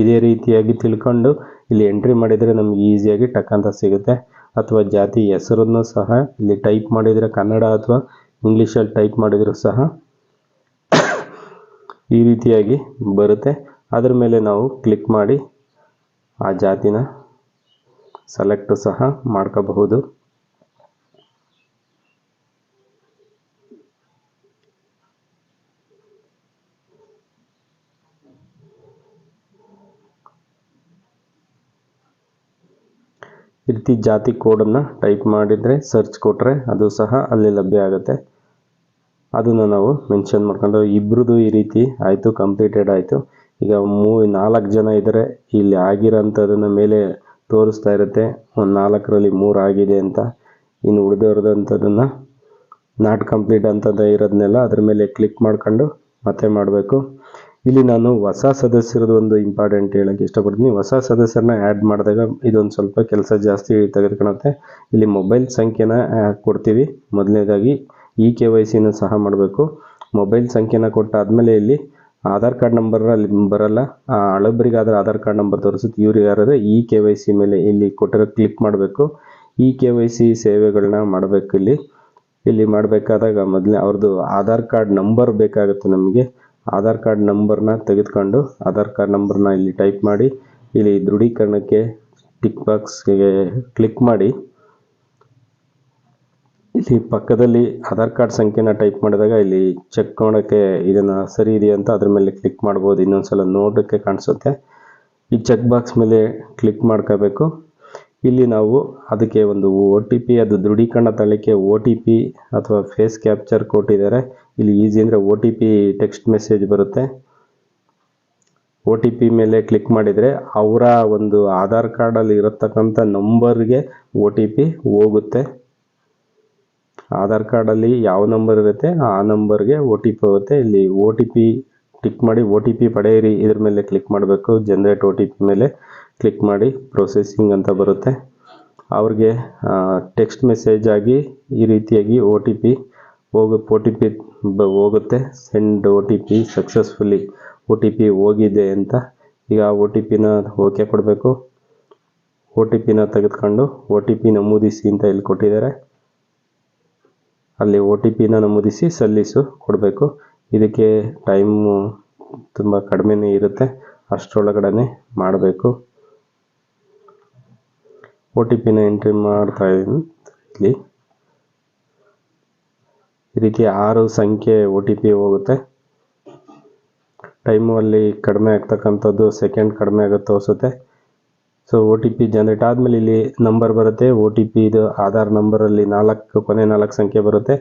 ಇದೇ ರೀತಿಯಾಗಿ ತಿಳ್ಕೊಂಡು ಇಲ್ಲಿ ಎಂಟ್ರಿ ಮಾಡಿದರೆ ನಮಗೆ ಈಸಿಯಾಗಿ ಟಕ್ ಅಂತ ಸಿಗುತ್ತೆ. ಅಥವಾ ಜಾತಿ ಹೆಸರನ್ನು ಸಹ ಇಲ್ಲಿ ಟೈಪ್ ಮಾಡಿದರೆ ಕನ್ನಡ ಅಥವಾ ಇಂಗ್ಲೀಷಲ್ಲಿ ಟೈಪ್ ಮಾಡಿದರೂ ಸಹ ಈ ರೀತಿಯಾಗಿ ಬರುತ್ತೆ. ಅದರ ಮೇಲೆ ನಾವು ಕ್ಲಿಕ್ ಮಾಡಿ ಆ ಜಾತಿನ ಸೆಲೆಕ್ಟ್ ಸಹ ಮಾಡ್ಕೋಬಹುದು. ಈ ರೀತಿ ಜಾತಿ ಕೋಡನ್ನು ಟೈಪ್ ಮಾಡಿದರೆ ಸರ್ಚ್ ಕೊಟ್ಟರೆ ಅದು ಸಹ ಅಲ್ಲಿ ಲಭ್ಯ ಆಗುತ್ತೆ. ಅದನ್ನು ನಾವು ಮೆನ್ಷನ್ ಮಾಡ್ಕೊಂಡು ಇಬ್ರದ್ದು ಈ ರೀತಿ ಆಯಿತು, ಕಂಪ್ಲೀಟೆಡ್ ಆಯಿತು. ಈಗ ಮೂ ನಾಲ್ಕು ಜನ ಇದ್ದರೆ ಇಲ್ಲಿ ಆಗಿರೋಂಥದ್ದನ್ನು ಮೇಲೆ ತೋರಿಸ್ತಾ ಇರುತ್ತೆ. ಒಂದು ನಾಲ್ಕರಲ್ಲಿ ಮೂರು ಆಗಿದೆ ಅಂತ. ಇನ್ನು ಉಳಿದವ್ರದಂಥದ್ದನ್ನು ನಾಟ್ ಕಂಪ್ಲೀಟ್ ಅಂತದ್ದು ಇರೋದನ್ನೆಲ್ಲ ಅದ್ರ ಮೇಲೆ ಕ್ಲಿಕ್ ಮಾಡ್ಕೊಂಡು ಮತ್ತೆ ಮಾಡಬೇಕು. ಇಲ್ಲಿ ನಾನು ಹೊಸ ಸದಸ್ಯರದ್ದು ಒಂದು ಇಂಪಾರ್ಟೆಂಟ್ ಹೇಳೋಕ್ಕೆ ಇಷ್ಟಪಡ್ತೀನಿ. ಹೊಸ ಸದಸ್ಯರನ್ನ ಆ್ಯಡ್ ಮಾಡಿದಾಗ ಇದೊಂದು ಸ್ವಲ್ಪ ಕೆಲಸ ಜಾಸ್ತಿ ತೆಗೆದುಕೊಳ್ಳುತ್ತೆ. ಇಲ್ಲಿ ಮೊಬೈಲ್ ಸಂಖ್ಯೆನ ಕೊಡ್ತೀವಿ. ಮೊದಲನೇದಾಗಿ ಇ ಕೆ ವೈ ಸಿನ ಸಹ ಮಾಡಬೇಕು. ಮೊಬೈಲ್ ಸಂಖ್ಯೆನ ಕೊಟ್ಟಾದ್ಮೇಲೆ ಇಲ್ಲಿ ಆಧಾರ್ ಕಾರ್ಡ್ ನಂಬರ್ ಅಲ್ಲಿ ಬರಲ್ಲ. ಆ, ಹಳಬರಿಗಾದ್ರೆ ಆಧಾರ್ ಕಾರ್ಡ್ ನಂಬರ್ ತೋರಿಸುತ್ತೆ. ಇವ್ರಿಗೆ ಯಾರಾದ್ರೆ ಇ ಕೆ ವೈ ಸಿ ಮೇಲೆ ಇಲ್ಲಿ ಕೊಟ್ಟಿರೋ ಕ್ಲಿಕ್ ಮಾಡಬೇಕು. ಇ ಕೆ ವೈ ಸಿ ಸೇವೆಗಳನ್ನ ಮಾಡಬೇಕು ಇಲ್ಲಿ. ಇಲ್ಲಿ ಮಾಡಬೇಕಾದಾಗ ಮೊದಲೇ ಅವ್ರದ್ದು ಆಧಾರ್ ಕಾರ್ಡ್ ನಂಬರ್ ಬೇಕಾಗುತ್ತೆ ನಮಗೆ. ಆಧಾರ್ ಕಾರ್ಡ್ ನಂಬರ್ನ ತೆಗೆದುಕೊಂಡು ಆಧಾರ್ ಕಾರ್ಡ್ ನಂಬರ್ನ ಇಲ್ಲಿ ಟೈಪ್ ಮಾಡಿ, ಇಲ್ಲಿ ದೃಢೀಕರಣಕ್ಕೆ ಟಿಕ್ ಬಾಕ್ಸ್ಗೆ ಕ್ಲಿಕ್ ಮಾಡಿ. ಇಲ್ಲಿ ಪಕ್ಕದಲ್ಲಿ ಆಧಾರ್ ಕಾರ್ಡ್ ಸಂಖ್ಯೆನ ಟೈಪ್ ಮಾಡಿದಾಗ ಇಲ್ಲಿ ಚೆಕ್ ಮಾಡೋಕ್ಕೆ ಇದನ್ನು ಸರಿ ಇದೆಯಾ ಅಂತ ಅದ್ರ ಮೇಲೆ ಕ್ಲಿಕ್ ಮಾಡ್ಬೋದು. ಇನ್ನೊಂದ್ಸಲ ನೋಡೋಕ್ಕೆ ಕಾಣಿಸುತ್ತೆ. ಈ ಚೆಕ್ ಬಾಕ್ಸ್ ಮೇಲೆ ಕ್ಲಿಕ್ ಮಾಡ್ಕೋಬೇಕು. ಇಲ್ಲಿ ನಾವು ಅದಕ್ಕೆ ಒಂದು ಒ ಟಿ ಪಿ, ಅದು ದೃಢೀಕರಣ ತಳಿಕೆ ಒ ಟಿ ಪಿ ಅಥವಾ ಫೇಸ್ ಕ್ಯಾಪ್ಚರ್ ಕೊಟ್ಟಿದ್ದಾರೆ ಇಲ್ಲಿ ಈಸಿ ಅಂದರೆ O T P text message ಬರುತ್ತೆ. ಒ ಟಿ ಪಿ ಮೇಲೆ ಕ್ಲಿಕ್ ಮಾಡಿದರೆ ಅವರ ಒಂದು ಆಧಾರ್ ಕಾರ್ಡಲ್ಲಿ ಇರತಕ್ಕಂಥ ನಂಬರ್ಗೆ ಒ ಟಿ ಪಿ ಹೋಗುತ್ತೆ. ಆಧಾರ್ ಕಾರ್ಡಲ್ಲಿ ಯಾವ ನಂಬರ್ ಇರುತ್ತೆ, ಆ ನಂಬರ್ಗೆ ಒ ಟಿ ಪಿ ಹೋಗುತ್ತೆ. ಇಲ್ಲಿ ಒ ಟಿ ಪಿ ಕ್ಲಿಕ್ ಮಾಡಿ ಒ ಟಿ ಪಿ ಪಡೆಯಿರಿ, ಇದ್ರ ಮೇಲೆ ಕ್ಲಿಕ್ ಮಾಡಬೇಕು. ಜನ್ರೇಟ್ ಒ ಟಿ ಪಿ ಮೇಲೆ ಕ್ಲಿಕ್ ಮಾಡಿ ಪ್ರೊಸೆಸಿಂಗ್ ಅಂತ ಬರುತ್ತೆ. ಅವ್ರಿಗೆ ಟೆಕ್ಸ್ಟ್ ಮೆಸೇಜ್ ಆಗಿ ಈ ರೀತಿಯಾಗಿ ಓ ಟಿ ಪಿ ಹೋಗು ಒ ಟಿ ಪಿ ಬ, ಹೋಗುತ್ತೆ. Send O T P successfully O T P ಹೋಗಿದೆ ಅಂತ ಈಗ ಒ ಟಿ ಪಿನ ಓಕೆ ಕೊಡಬೇಕು. ಒ ಟಿ ಪಿನ ತೆಗೆದುಕೊಂಡು ಒ ಟಿ ಪಿ ನಮೂದಿಸಿ ಅಂತ ಇಲ್ಲಿ ಕೊಟ್ಟಿದ್ದಾರೆ. ಅಲ್ಲಿ ಒ ಟಿ ಪಿನ ನಮೂದಿಸಿ ಸಲ್ಲಿಸು ಕೊಡಬೇಕು. ಇದಕ್ಕೆ ಟೈಮು ತುಂಬ ಕಡಿಮೆನೇ ಇರುತ್ತೆ. ಅಷ್ಟರೊಳಗಡೆ ಮಾಡಬೇಕು. ಒ ಟಿ ಪಿನ ಎಂಟ್ರಿ ಮಾಡ್ತಾ ಇದ್ದೀನಿ. ಇಲ್ಲಿ ಈ ರೀತಿ ಆರು ಸಂಖ್ಯೆ ಒ ಟಿ ಪಿ ಹೋಗುತ್ತೆ. ಟೈಮು ಅಲ್ಲಿ ಕಡಿಮೆ ಆಗ್ತಕ್ಕಂಥದ್ದು ಸೆಕೆಂಡ್ ಕಡಿಮೆ ಆಗುತ್ತೆ ತೋರಿಸುತ್ತೆ so O T P generate ಆದಮೇಲೆ ಇಲ್ಲಿ ನಂಬರ್ ಬರುತ್ತೆ. ಒ ಟಿ ಪಿ ಇದು ಆಧಾರ್ ನಂಬರಲ್ಲಿ ನಾಲ್ಕು, ಕೊನೆ ನಾಲ್ಕು ಸಂಖ್ಯೆ ಬರುತ್ತೆ.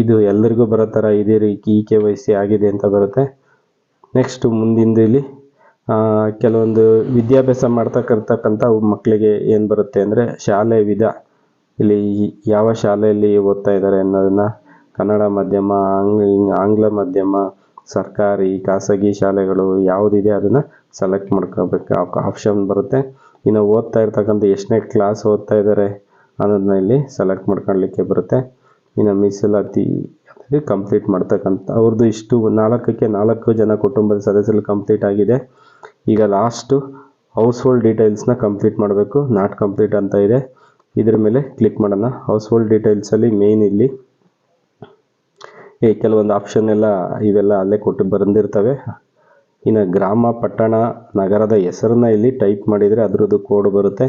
ಇದು ಎಲ್ಲರಿಗೂ ಬರೋ ಥರ ಇದೇ ರೀತಿ ಇ ಕೆ ವೈ ಸಿ ಆಗಿದೆ ಅಂತ ಬರುತ್ತೆ. ನೆಕ್ಸ್ಟ್ ಮುಂದಿಂದು ಇಲ್ಲಿ ಕೆಲವೊಂದು ವಿದ್ಯಾಭ್ಯಾಸ ಮಾಡ್ತಕ್ಕಂತಕ್ಕಂಥ ಮಕ್ಕಳಿಗೆ ಏನು ಬರುತ್ತೆ ಅಂದರೆ ಶಾಲೆ ವಿಧ. ಇಲ್ಲಿ ಯಾವ ಶಾಲೆಯಲ್ಲಿ ಓದ್ತಾ ಇದ್ದಾರೆ ಅನ್ನೋದನ್ನ ಕನ್ನಡ ಮಾಧ್ಯಮ, ಆಂಗ್ಲ ಆಂಗ್ಲ ಮಾಧ್ಯಮ, ಸರ್ಕಾರಿ, ಖಾಸಗಿ ಶಾಲೆಗಳು ಯಾವುದಿದೆ ಅದನ್ನು ಸೆಲೆಕ್ಟ್ ಮಾಡ್ಕೋಬೇಕು ಆಪ್ಷನ್ ಬರುತ್ತೆ. ಇನ್ನು ಓದ್ತಾ ಇರ್ತಕ್ಕಂಥ ಎಷ್ಟನೇ ಕ್ಲಾಸ್ ಓದ್ತಾ ಇದ್ದಾರೆ ಅನ್ನೋದನ್ನ ಇಲ್ಲಿ ಸೆಲೆಕ್ಟ್ ಮಾಡ್ಕೊಳ್ಳಿಕ್ಕೆ ಬರುತ್ತೆ. ಇನ್ನು ಮೀಸಲಾತಿ ಕಂಪ್ಲೀಟ್ ಮಾಡ್ತಕ್ಕಂಥ ಅವ್ರದ್ದು ಇಷ್ಟು ನಾಲ್ಕಕ್ಕೆ ನಾಲ್ಕು ಜನ ಕುಟುಂಬದ ಸದಸ್ಯರು ಕಂಪ್ಲೀಟ್ ಆಗಿದೆ. ಈಗ ಲಾಸ್ಟು ಹೌಸ್ ಹೋಲ್ಡ್ ಡೀಟೇಲ್ಸ್ನ ಕಂಪ್ಲೀಟ್ ಮಾಡಬೇಕು. ನಾಟ್ ಕಂಪ್ಲೀಟ್ ಅಂತ ಇದೆ. ಇದ್ರ ಮೇಲೆ ಕ್ಲಿಕ್ ಮಾಡೋಣ. ಹೌಸ್ ಹೋಲ್ಡ್ ಡೀಟೇಲ್ಸಲ್ಲಿ ಮೇನ್ ಇಲ್ಲಿ ಈ ಕೆಲವೊಂದು ಆಪ್ಷನ್ ಎಲ್ಲ ಇವೆಲ್ಲ ಅಲ್ಲೇ ಕೊಟ್ಟು ಬಂದಿರ್ತವೆ. ಇನ್ನು ಗ್ರಾಮ, ಪಟ್ಟಣ, ನಗರದ ಹೆಸರನ್ನ ಇಲ್ಲಿ ಟೈಪ್ ಮಾಡಿದರೆ ಅದರದ್ದು ಕೋಡ್ ಬರುತ್ತೆ.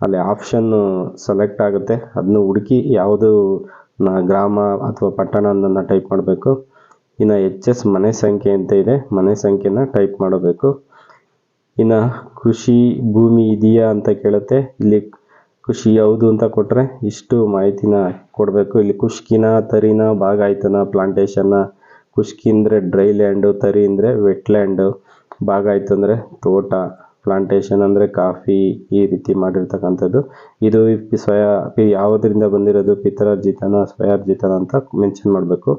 ಅಲ್ಲಿ ಆಪ್ಷನ್ನು ಸೆಲೆಕ್ಟ್ ಆಗುತ್ತೆ. ಅದನ್ನು ಹುಡುಕಿ ಯಾವುದು ಗ್ರಾಮ ಅಥವಾ ಪಟ್ಟಣ ಅನ್ನೋದನ್ನು ಟೈಪ್ ಮಾಡಬೇಕು. ಇನ್ನು ಎಚ್ ಎಸ್ ಮನೆ ಸಂಖ್ಯೆ ಅಂತ ಇದೆ. ಮನೆ ಸಂಖ್ಯೆನ ಟೈಪ್ ಮಾಡಬೇಕು. ಇನ್ನು ಕೃಷಿ ಭೂಮಿ ಇದೆಯಾ ಅಂತ ಕೇಳುತ್ತೆ. ಇಲ್ಲಿ ಕೃಷಿ ಯಾವುದು ಅಂತ ಕೊಟ್ಟರೆ ಇಷ್ಟು ಮಾಹಿತಿನ ಕೊಡಬೇಕು. ಇಲ್ಲಿ ಖುಷ್ಕಿನ ತರಿನ ಬಾಗಾಯ್ತನ ಪ್ಲಾಂಟೇಶನ್ನ ಖುಷ್ಕಿ ಅಂದರೆ ಡ್ರೈ ಲ್ಯಾಂಡು ತರಿ ಅಂದರೆ ವೆಟ್ ಲ್ಯಾಂಡು ಬಾಗಾಯ್ತು ಅಂದರೆ ತೋಟ ಪ್ಲಾಂಟೇಶನ್ ಅಂದರೆ ಕಾಫಿ ಈ ರೀತಿ ಮಾಡಿರ್ತಕ್ಕಂಥದ್ದು. ಇದು ಸ್ವಯ ಯಾವುದರಿಂದ ಬಂದಿರೋದು? ಪಿತರಾರ್ಜಿತನ, ಸ್ವಯಾರ್ಜಿತನ ಅಂತ ಮೆನ್ಷನ್ ಮಾಡಬೇಕು.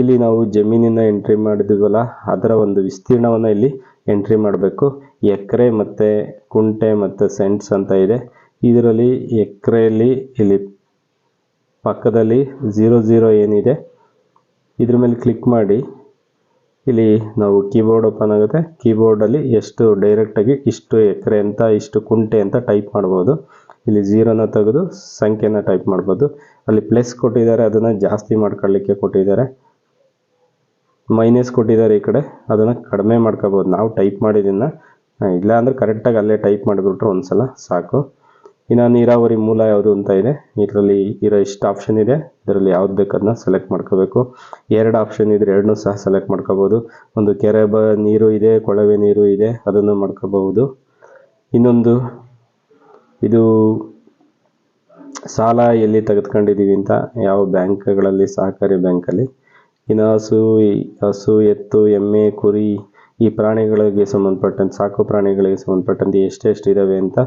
ಇಲ್ಲಿ ನಾವು ಜಮೀನಿನ ಎಂಟ್ರಿ ಮಾಡಿದ್ವಲ್ಲ, ಅದರ ಒಂದು ವಿಸ್ತೀರ್ಣವನ್ನು ಇಲ್ಲಿ ಎಂಟ್ರಿ ಮಾಡಬೇಕು. ಎಕರೆ ಮತ್ತು ಕುಂಟೆ ಮತ್ತು ಸೆಂಟ್ಸ್ ಅಂತ ಇದೆ. ಇದರಲ್ಲಿ ಎಕ್ರೆಯಲ್ಲಿ ಇಲ್ಲಿ ಪಕ್ಕದಲ್ಲಿ ಝೀರೋ ಝೀರೋ ಏನಿದೆ, ಇದ್ರ ಮೇಲೆ ಕ್ಲಿಕ್ ಮಾಡಿ. ಇಲ್ಲಿ ನಾವು ಕೀಬೋರ್ಡ್ ಓಪನ್ ಆಗುತ್ತೆ. ಕೀಬೋರ್ಡಲ್ಲಿ ಎಷ್ಟು ಡೈರೆಕ್ಟಾಗಿ ಇಷ್ಟು ಎಕರೆ ಅಂತ, ಇಷ್ಟು ಕುಂಟೆ ಅಂತ ಟೈಪ್ ಮಾಡ್ಬೋದು. ಇಲ್ಲಿ ಝೀರೋನ ತೆಗೆದು ಸಂಖ್ಯೆನ ಟೈಪ್ ಮಾಡ್ಬೋದು. ಅಲ್ಲಿ ಪ್ಲಸ್ ಕೊಟ್ಟಿದ್ದಾರೆ, ಅದನ್ನು ಜಾಸ್ತಿ ಮಾಡ್ಕೊಳ್ಳಿಕ್ಕೆ ಕೊಟ್ಟಿದ್ದಾರೆ. ಮೈನಸ್ ಕೊಟ್ಟಿದ್ದಾರೆ ಈ ಕಡೆ, ಅದನ್ನು ಕಡಿಮೆ ಮಾಡ್ಕೋಬೋದು. ನಾವು ಟೈಪ್ ಮಾಡಿದ್ದನ್ನು, ಇಲ್ಲ ಅಂದರೆ ಕರೆಕ್ಟಾಗಿ ಅಲ್ಲೇ ಟೈಪ್ ಮಾಡಿಬಿಟ್ರೆ ಒಂದು ಸಲ ಸಾಕು. ಇನ್ನು ನೀರಾವರಿ ಮೂಲ ಯಾವುದು ಅಂತ ಇದೆ. ಇದರಲ್ಲಿ ಇರೋ ಇಷ್ಟು ಆಪ್ಷನ್ ಇದೆ. ಇದರಲ್ಲಿ ಯಾವ್ದು ಬೇಕು ಅದನ್ನ ಸೆಲೆಕ್ಟ್ ಮಾಡ್ಕೋಬೇಕು. ಎರಡು ಆಪ್ಷನ್ ಇದ್ರೆ ಎರಡನ್ನೂ ಸಹ ಸೆಲೆಕ್ಟ್ ಮಾಡ್ಕೋಬೋದು. ಒಂದು ಕೆರೆ ಬ, ನೀರು ಇದೆ, ಕೊಳವೆ ನೀರು ಇದೆ, ಅದನ್ನು ಮಾಡ್ಕೋಬಹುದು. ಇನ್ನೊಂದು, ಇದು ಸಾಲ ಎಲ್ಲಿ ತೆಗೆದುಕೊಂಡಿದ್ದೀವಿ ಅಂತ ಯಾವ ಬ್ಯಾಂಕ್ಗಳಲ್ಲಿ, ಸಹಕಾರಿ ಬ್ಯಾಂಕಲ್ಲಿ. ಇನ್ನು ಹಸು ಹಸು, ಎತ್ತು, ಎಮ್ಮೆ, ಕುರಿ ಈ ಪ್ರಾಣಿಗಳಿಗೆ ಸಂಬಂಧಪಟ್ಟಂತೆ, ಸಾಕು ಪ್ರಾಣಿಗಳಿಗೆ ಸಂಬಂಧಪಟ್ಟಂತೆ ಎಷ್ಟೆಷ್ಟು ಇದ್ದಾವೆ ಅಂತ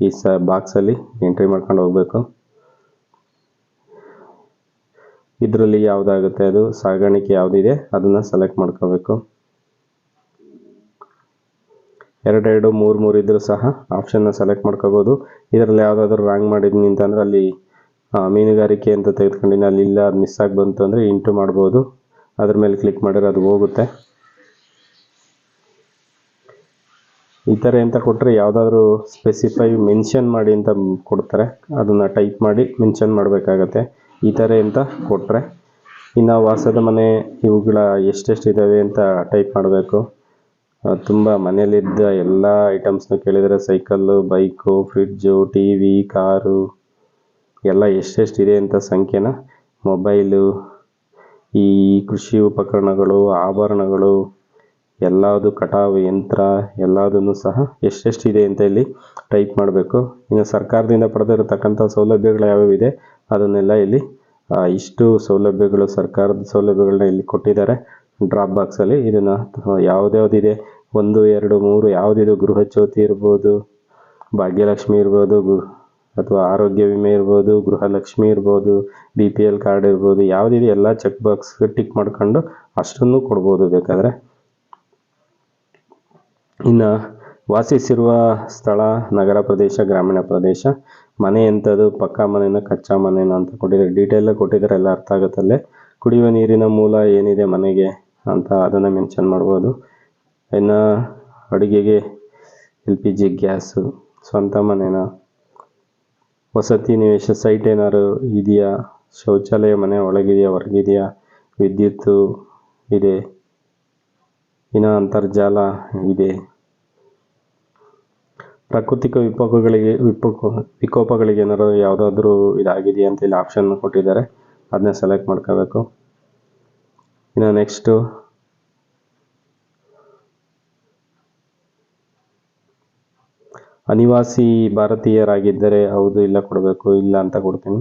ಈ ಸ ಬಾಕ್ಸಲ್ಲಿ ಎಂಟ್ರಿ ಮಾಡ್ಕೊಂಡು ಹೋಗಬೇಕು. ಇದರಲ್ಲಿ ಯಾವುದಾಗುತ್ತೆ ಅದು? ಸಾಗಾಣಿಕೆ ಯಾವುದಿದೆ? ಅದನ್ನು ಸೆಲೆಕ್ಟ್ ಮಾಡ್ಕೋಬೇಕು. ಎರಡೆರಡು, ಮೂರು ಮೂರು ಇದ್ರೂ ಸಹ ಆಪ್ಷನ್ನ ಸೆಲೆಕ್ಟ್ ಮಾಡ್ಕೋಬೋದು. ಇದರಲ್ಲಿ ಯಾವುದಾದ್ರೂ ರಾಂಗ್ ಮಾಡಿದ್ನಿ ಅಂತಂದರೆ ಅಲ್ಲಿ ಮೀನುಗಾರಿಕೆ ಅಂತ ತೆಗೆದುಕೊಂಡಿನಿ ಅಲ್ಲಿ ಇಲ್ಲ, ಅದು ಮಿಸ್ ಆಗಿ ಬಂತು ಅಂದರೆ ಇಂಟು ಮಾಡ್ಬೋದು. ಅದ್ರ ಮೇಲೆ ಕ್ಲಿಕ್ ಮಾಡಿದ್ರೆ ಅದು ಹೋಗುತ್ತೆ. ಈ ಥರ ಅಂತ ಕೊಟ್ಟರೆ ಯಾವುದಾದ್ರೂ ಸ್ಪೆಸಿಫೈ ಮೆನ್ಷನ್ ಮಾಡಿ ಅಂತ ಕೊಡ್ತಾರೆ. ಅದನ್ನು ಟೈಪ್ ಮಾಡಿ ಮೆನ್ಷನ್ ಮಾಡಬೇಕಾಗತ್ತೆ. ಈ ಥರ ಅಂತ ಕೊಟ್ಟರೆ ಇನ್ನು ವಾಸದ ಮನೆ ಇವುಗಳ ಎಷ್ಟೆಷ್ಟು ಇದ್ದಾವೆ ಅಂತ ಟೈಪ್ ಮಾಡಬೇಕು. ತುಂಬ ಮನೆಯಲ್ಲಿದ್ದ ಎಲ್ಲ ಐಟಮ್ಸ್ನ ಕೇಳಿದರೆ cycle bike fridge T V car ಎಲ್ಲ ಎಷ್ಟೆಷ್ಟಿದೆ ಅಂತ ಸಂಖ್ಯೆನ ಮೊಬೈಲು ಈ ಕೃಷಿ ಉಪಕರಣಗಳು, ಆಭರಣಗಳು ಎಲ್ಲದು ಕಟಾವು ಯಂತ್ರ ಎಲ್ಲದನ್ನು ಸಹ ಎಷ್ಟೆಷ್ಟಿದೆ ಅಂತ ಇಲ್ಲಿ ಟೈಪ್ ಮಾಡಬೇಕು. ಇನ್ನು ಸರ್ಕಾರದಿಂದ ಪಡೆದಿರತಕ್ಕಂಥ ಸೌಲಭ್ಯಗಳು ಯಾವ್ಯಾವಿದೆ, ಅದನ್ನೆಲ್ಲ ಇಲ್ಲಿ ಇಷ್ಟು ಸೌಲಭ್ಯಗಳು ಸರ್ಕಾರದ ಸೌಲಭ್ಯಗಳನ್ನ ಇಲ್ಲಿ ಕೊಟ್ಟಿದ್ದಾರೆ. ಡ್ರಾಪ್ ಬಾಕ್ಸಲ್ಲಿ ಇದನ್ನು ಯಾವುದ್ಯಾವುದಿದೆ, ಒಂದು, ಎರಡು, ಮೂರು, ಯಾವುದಿದು ಗೃಹ ಜ್ಯೋತಿ ಇರ್ಬೋದು, ಭಾಗ್ಯಲಕ್ಷ್ಮಿ ಇರ್ಬೋದು ಅಥವಾ ಆರೋಗ್ಯ ವಿಮೆ ಇರ್ಬೋದು, ಗೃಹಲಕ್ಷ್ಮಿ ಇರ್ಬೋದು ಬಿ ಪಿ ಎಲ್ ಕಾರ್ಡ್ ಇರ್ಬೋದು, ಯಾವುದಿದೆ, ಎಲ್ಲ ಚೆಕ್ ಬಾಕ್ಸ್ ಟಿಕ್ ಮಾಡ್ಕೊಂಡು ಅಷ್ಟನ್ನು ಕೊಡ್ಬೋದು ಬೇಕಾದರೆ. ಇನ್ನು ವಾಸಿಸಿರುವ ಸ್ಥಳ, ನಗರ ಪ್ರದೇಶ, ಗ್ರಾಮೀಣ ಪ್ರದೇಶ, ಮನೆ ಎಂಥದ್ದು ಪಕ್ಕಾ ಮನೇನ, ಕಚ್ಚಾ ಮನೆನಾ ಅಂತ ಕೊಟ್ಟಿದ್ದಾರೆ. ಡೀಟೇಲ್ ಕೊಟ್ಟಿದ್ದಾರೆ, ಎಲ್ಲ ಅರ್ಥ ಆಗುತ್ತಲ್ಲೇ ಕುಡಿಯುವ ನೀರಿನ ಮೂಲ ಏನಿದೆ ಮನೆಗೆ ಅಂತ ಅದನ್ನು ಮೆನ್ಷನ್ ಮಾಡ್ಬೋದು. ಇನ್ನು ಅಡುಗೆಗೆ ಎಲ್ ಪಿ ಜಿ ಗ್ಯಾಸು, ಸ್ವಂತ ಮನೇನ. ವಸತಿ ನಿವೇಶ ಸೈಟ್ ಏನಾದ್ರು ಇದೆಯಾ? ಶೌಚಾಲಯ ಮನೆ ಒಳಗಿದೆಯಾ, ಹೊರಗಿದೆಯಾ? ವಿದ್ಯುತ್ತು ಇದೆ. ಇನ್ನು ಅಂತರ್ಜಾಲ ಇದೆ. ಪ್ರಾಕೃತಿಕ ವಿಕೋಪಗಳಿಗೆ ವಿಪಕ, ವಿಕೋಪಗಳಿಗೆ ಏನಾದ್ರು ಯಾವುದಾದ್ರೂ ಇದಾಗಿದೆಯಾ ಅಂತ ಇಲ್ಲಿ ಆಪ್ಷನ್ ಕೊಟ್ಟಿದ್ದಾರೆ. ಅದನ್ನ ಸೆಲೆಕ್ಟ್ ಮಾಡ್ಕೋಬೇಕು. ಇನ್ನು ನೆಕ್ಸ್ಟು ಅನಿವಾಸಿ ಭಾರತೀಯರಾಗಿದ್ದರೆ ಹೌದು, ಇಲ್ಲ ಕೊಡಬೇಕು, ಇಲ್ಲ ಅಂತ ಕೊಡ್ತೀನಿ.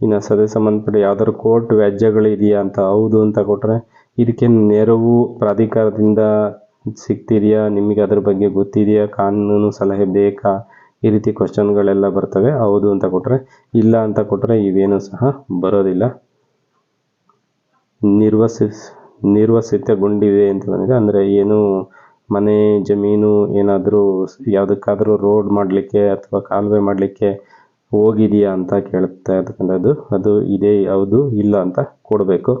ಇನ್ನು ಸದಸ್ಯ ಸಂಬಂಧಪಟ್ಟ ಯಾವ್ದಾದ್ರು ಕೋರ್ಟ್ ವ್ಯಾಜ್ಯಗಳು ಇದೆಯಾ ಅಂತ ಹೌದು ಅಂತ ಕೊಟ್ಟರೆ ಇದಕ್ಕೆ ನೆರವು ಪ್ರಾಧಿಕಾರದಿಂದ ಸಿಗ್ತಿದೆಯಾ? ನಿಮಗೆ ಅದ್ರ ಬಗ್ಗೆ ಗೊತ್ತಿದೆಯಾ? ಕಾನೂನು ಸಲಹೆ ಬೇಕಾ? ಈ ರೀತಿ ಕ್ವಶನ್ಗಳೆಲ್ಲ ಬರ್ತವೆ. ಹೌದು ಅಂತ ಕೊಟ್ಟರೆ ಇಲ್ಲ ಅಂತ ಕೊಟ್ಟರೆ ಇವೇನು ಸಹ ಬರೋದಿಲ್ಲ. ನಿರ್ವಸಿ, ನಿರ್ವಸಿತಗೊಂಡಿವೆ ಅಂತ ಬಂದಿದೆ. ಅಂದರೆ ಏನು, ಮನೆ, ಜಮೀನು ಏನಾದರೂ ಯಾವುದಕ್ಕಾದರೂ ರೋಡ್ ಮಾಡಲಿಕ್ಕೆ ಅಥವಾ ಕಾಲುವೆ ಮಾಡಲಿಕ್ಕೆ ಹೋಗಿದೆಯಾ ಅಂತ ಕೇಳ್ತಾ ಇರ್ತಕ್ಕಂಥದ್ದು. ಅದು ಇದೆ ಯಾವುದು ಇಲ್ಲ ಅಂತ ಕೊಡಬೇಕು.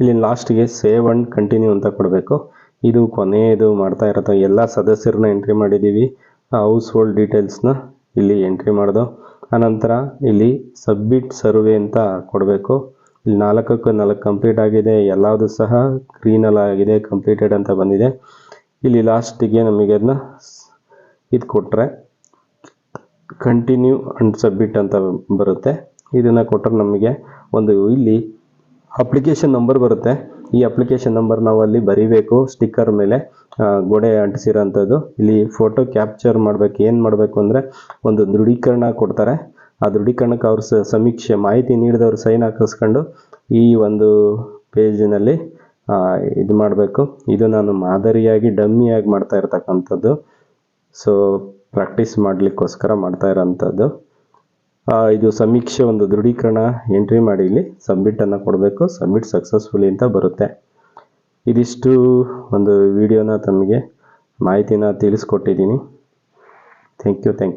ಇಲ್ಲಿ ಲಾಸ್ಟ್ಗೆ ಸೇವ್ ಅಂಡ್ ಕಂಟಿನ್ಯೂ ಅಂತ ಕೊಡಬೇಕು. ಇದು ಕೊನೆಯದು ಮಾಡ್ತಾ ಇರೋದು. ಎಲ್ಲ ಸದಸ್ಯರನ್ನ ಎಂಟ್ರಿ ಮಾಡಿದ್ದೀವಿ ಹೌಸ್ ಹೋಲ್ಡ್ ಡೀಟೇಲ್ಸ್ನ ಇಲ್ಲಿ ಎಂಟ್ರಿ ಮಾಡೋದು. ಆನಂತರ ಇಲ್ಲಿ ಸಬ್ಮಿಟ್ ಸರ್ವೆ ಅಂತ ಕೊಡಬೇಕು. ಇಲ್ಲಿ ನಾಲ್ಕಕ್ಕೆ ನಾಲ್ಕು ಕಂಪ್ಲೀಟ್ ಆಗಿದೆ. ಎಲ್ಲದೂ ಸಹ ಗ್ರೀನಲ್ಲಿ ಆಗಿದೆ ಕಂಪ್ಲೀಟೆಡ್ ಅಂತ ಬಂದಿದೆ. ಇಲ್ಲಿ ಲಾಸ್ಟಿಗೆ ನಮಗೆ ಅದನ್ನ ಇದು ಕೊಟ್ಟರೆ ಕಂಟಿನ್ಯೂ ಅಂಡ್ ಸಬ್ಮಿಟ್ ಅಂತ ಬರುತ್ತೆ. ಇದನ್ನು ಕೊಟ್ಟರೆ ನಮಗೆ ಒಂದು ಇಲ್ಲಿ ಅಪ್ಲಿಕೇಶನ್ ನಂಬರ್ ಬರುತ್ತೆ. ಈ ಅಪ್ಲಿಕೇಶನ್ ನಂಬರ್ ನಾವು ಅಲ್ಲಿ ಬರಿಬೇಕು. ಸ್ಟಿಕ್ಕರ್ ಮೇಲೆ ಗೋಡೆ ಅಂಟಿಸಿರೋಂಥದ್ದು. ಇಲ್ಲಿ ಫೋಟೋ ಕ್ಯಾಪ್ಚರ್ ಮಾಡಬೇಕು. ಏನು ಮಾಡಬೇಕು ಅಂದರೆ ಒಂದು ದೃಢೀಕರಣ ಕೊಡ್ತಾರೆ. ಆ ದೃಢೀಕರಣಕ್ಕೆ ಅವ್ರ ಸಮೀಕ್ಷೆ, ಮಾಹಿತಿ ನೀಡಿದವರು ಸೈನ್ ಹಾಕಿಸ್ಕೊಂಡು ಈ ಒಂದು ಪೇಜಿನಲ್ಲಿ ಇದು ಮಾಡಬೇಕು. ಇದು ನಾನು ಮಾದರಿಯಾಗಿ, ಡಮ್ಮಿಯಾಗಿ ಮಾಡ್ತಾ ಇರ್ತಕ್ಕಂಥದ್ದು. ಸೊ ಪ್ರಾಕ್ಟೀಸ್ ಮಾಡಲಿಕ್ಕೋಸ್ಕರ ಮಾಡ್ತಾ ಇರೋಂಥದ್ದು. ಇದು ಸಮೀಕ್ಷೆ ಒಂದು ದೃಢೀಕರಣ ಎಂಟ್ರಿ ಮಾಡಿ ಇಲ್ಲಿ ಸಬ್ಮಿಟನ್ನು ಕೊಡಬೇಕು. ಸಬ್ಮಿಟ್ ಸಕ್ಸಸ್ಫುಲಿ ಅಂತ ಬರುತ್ತೆ. ಇದಿಷ್ಟು ಒಂದು ವಿಡಿಯೋನ ತಮಗೆ ಮಾಹಿತಿನ ತಿಳಿಸ್ಕೊಟ್ಟಿದ್ದೀನಿ. Thank you thank you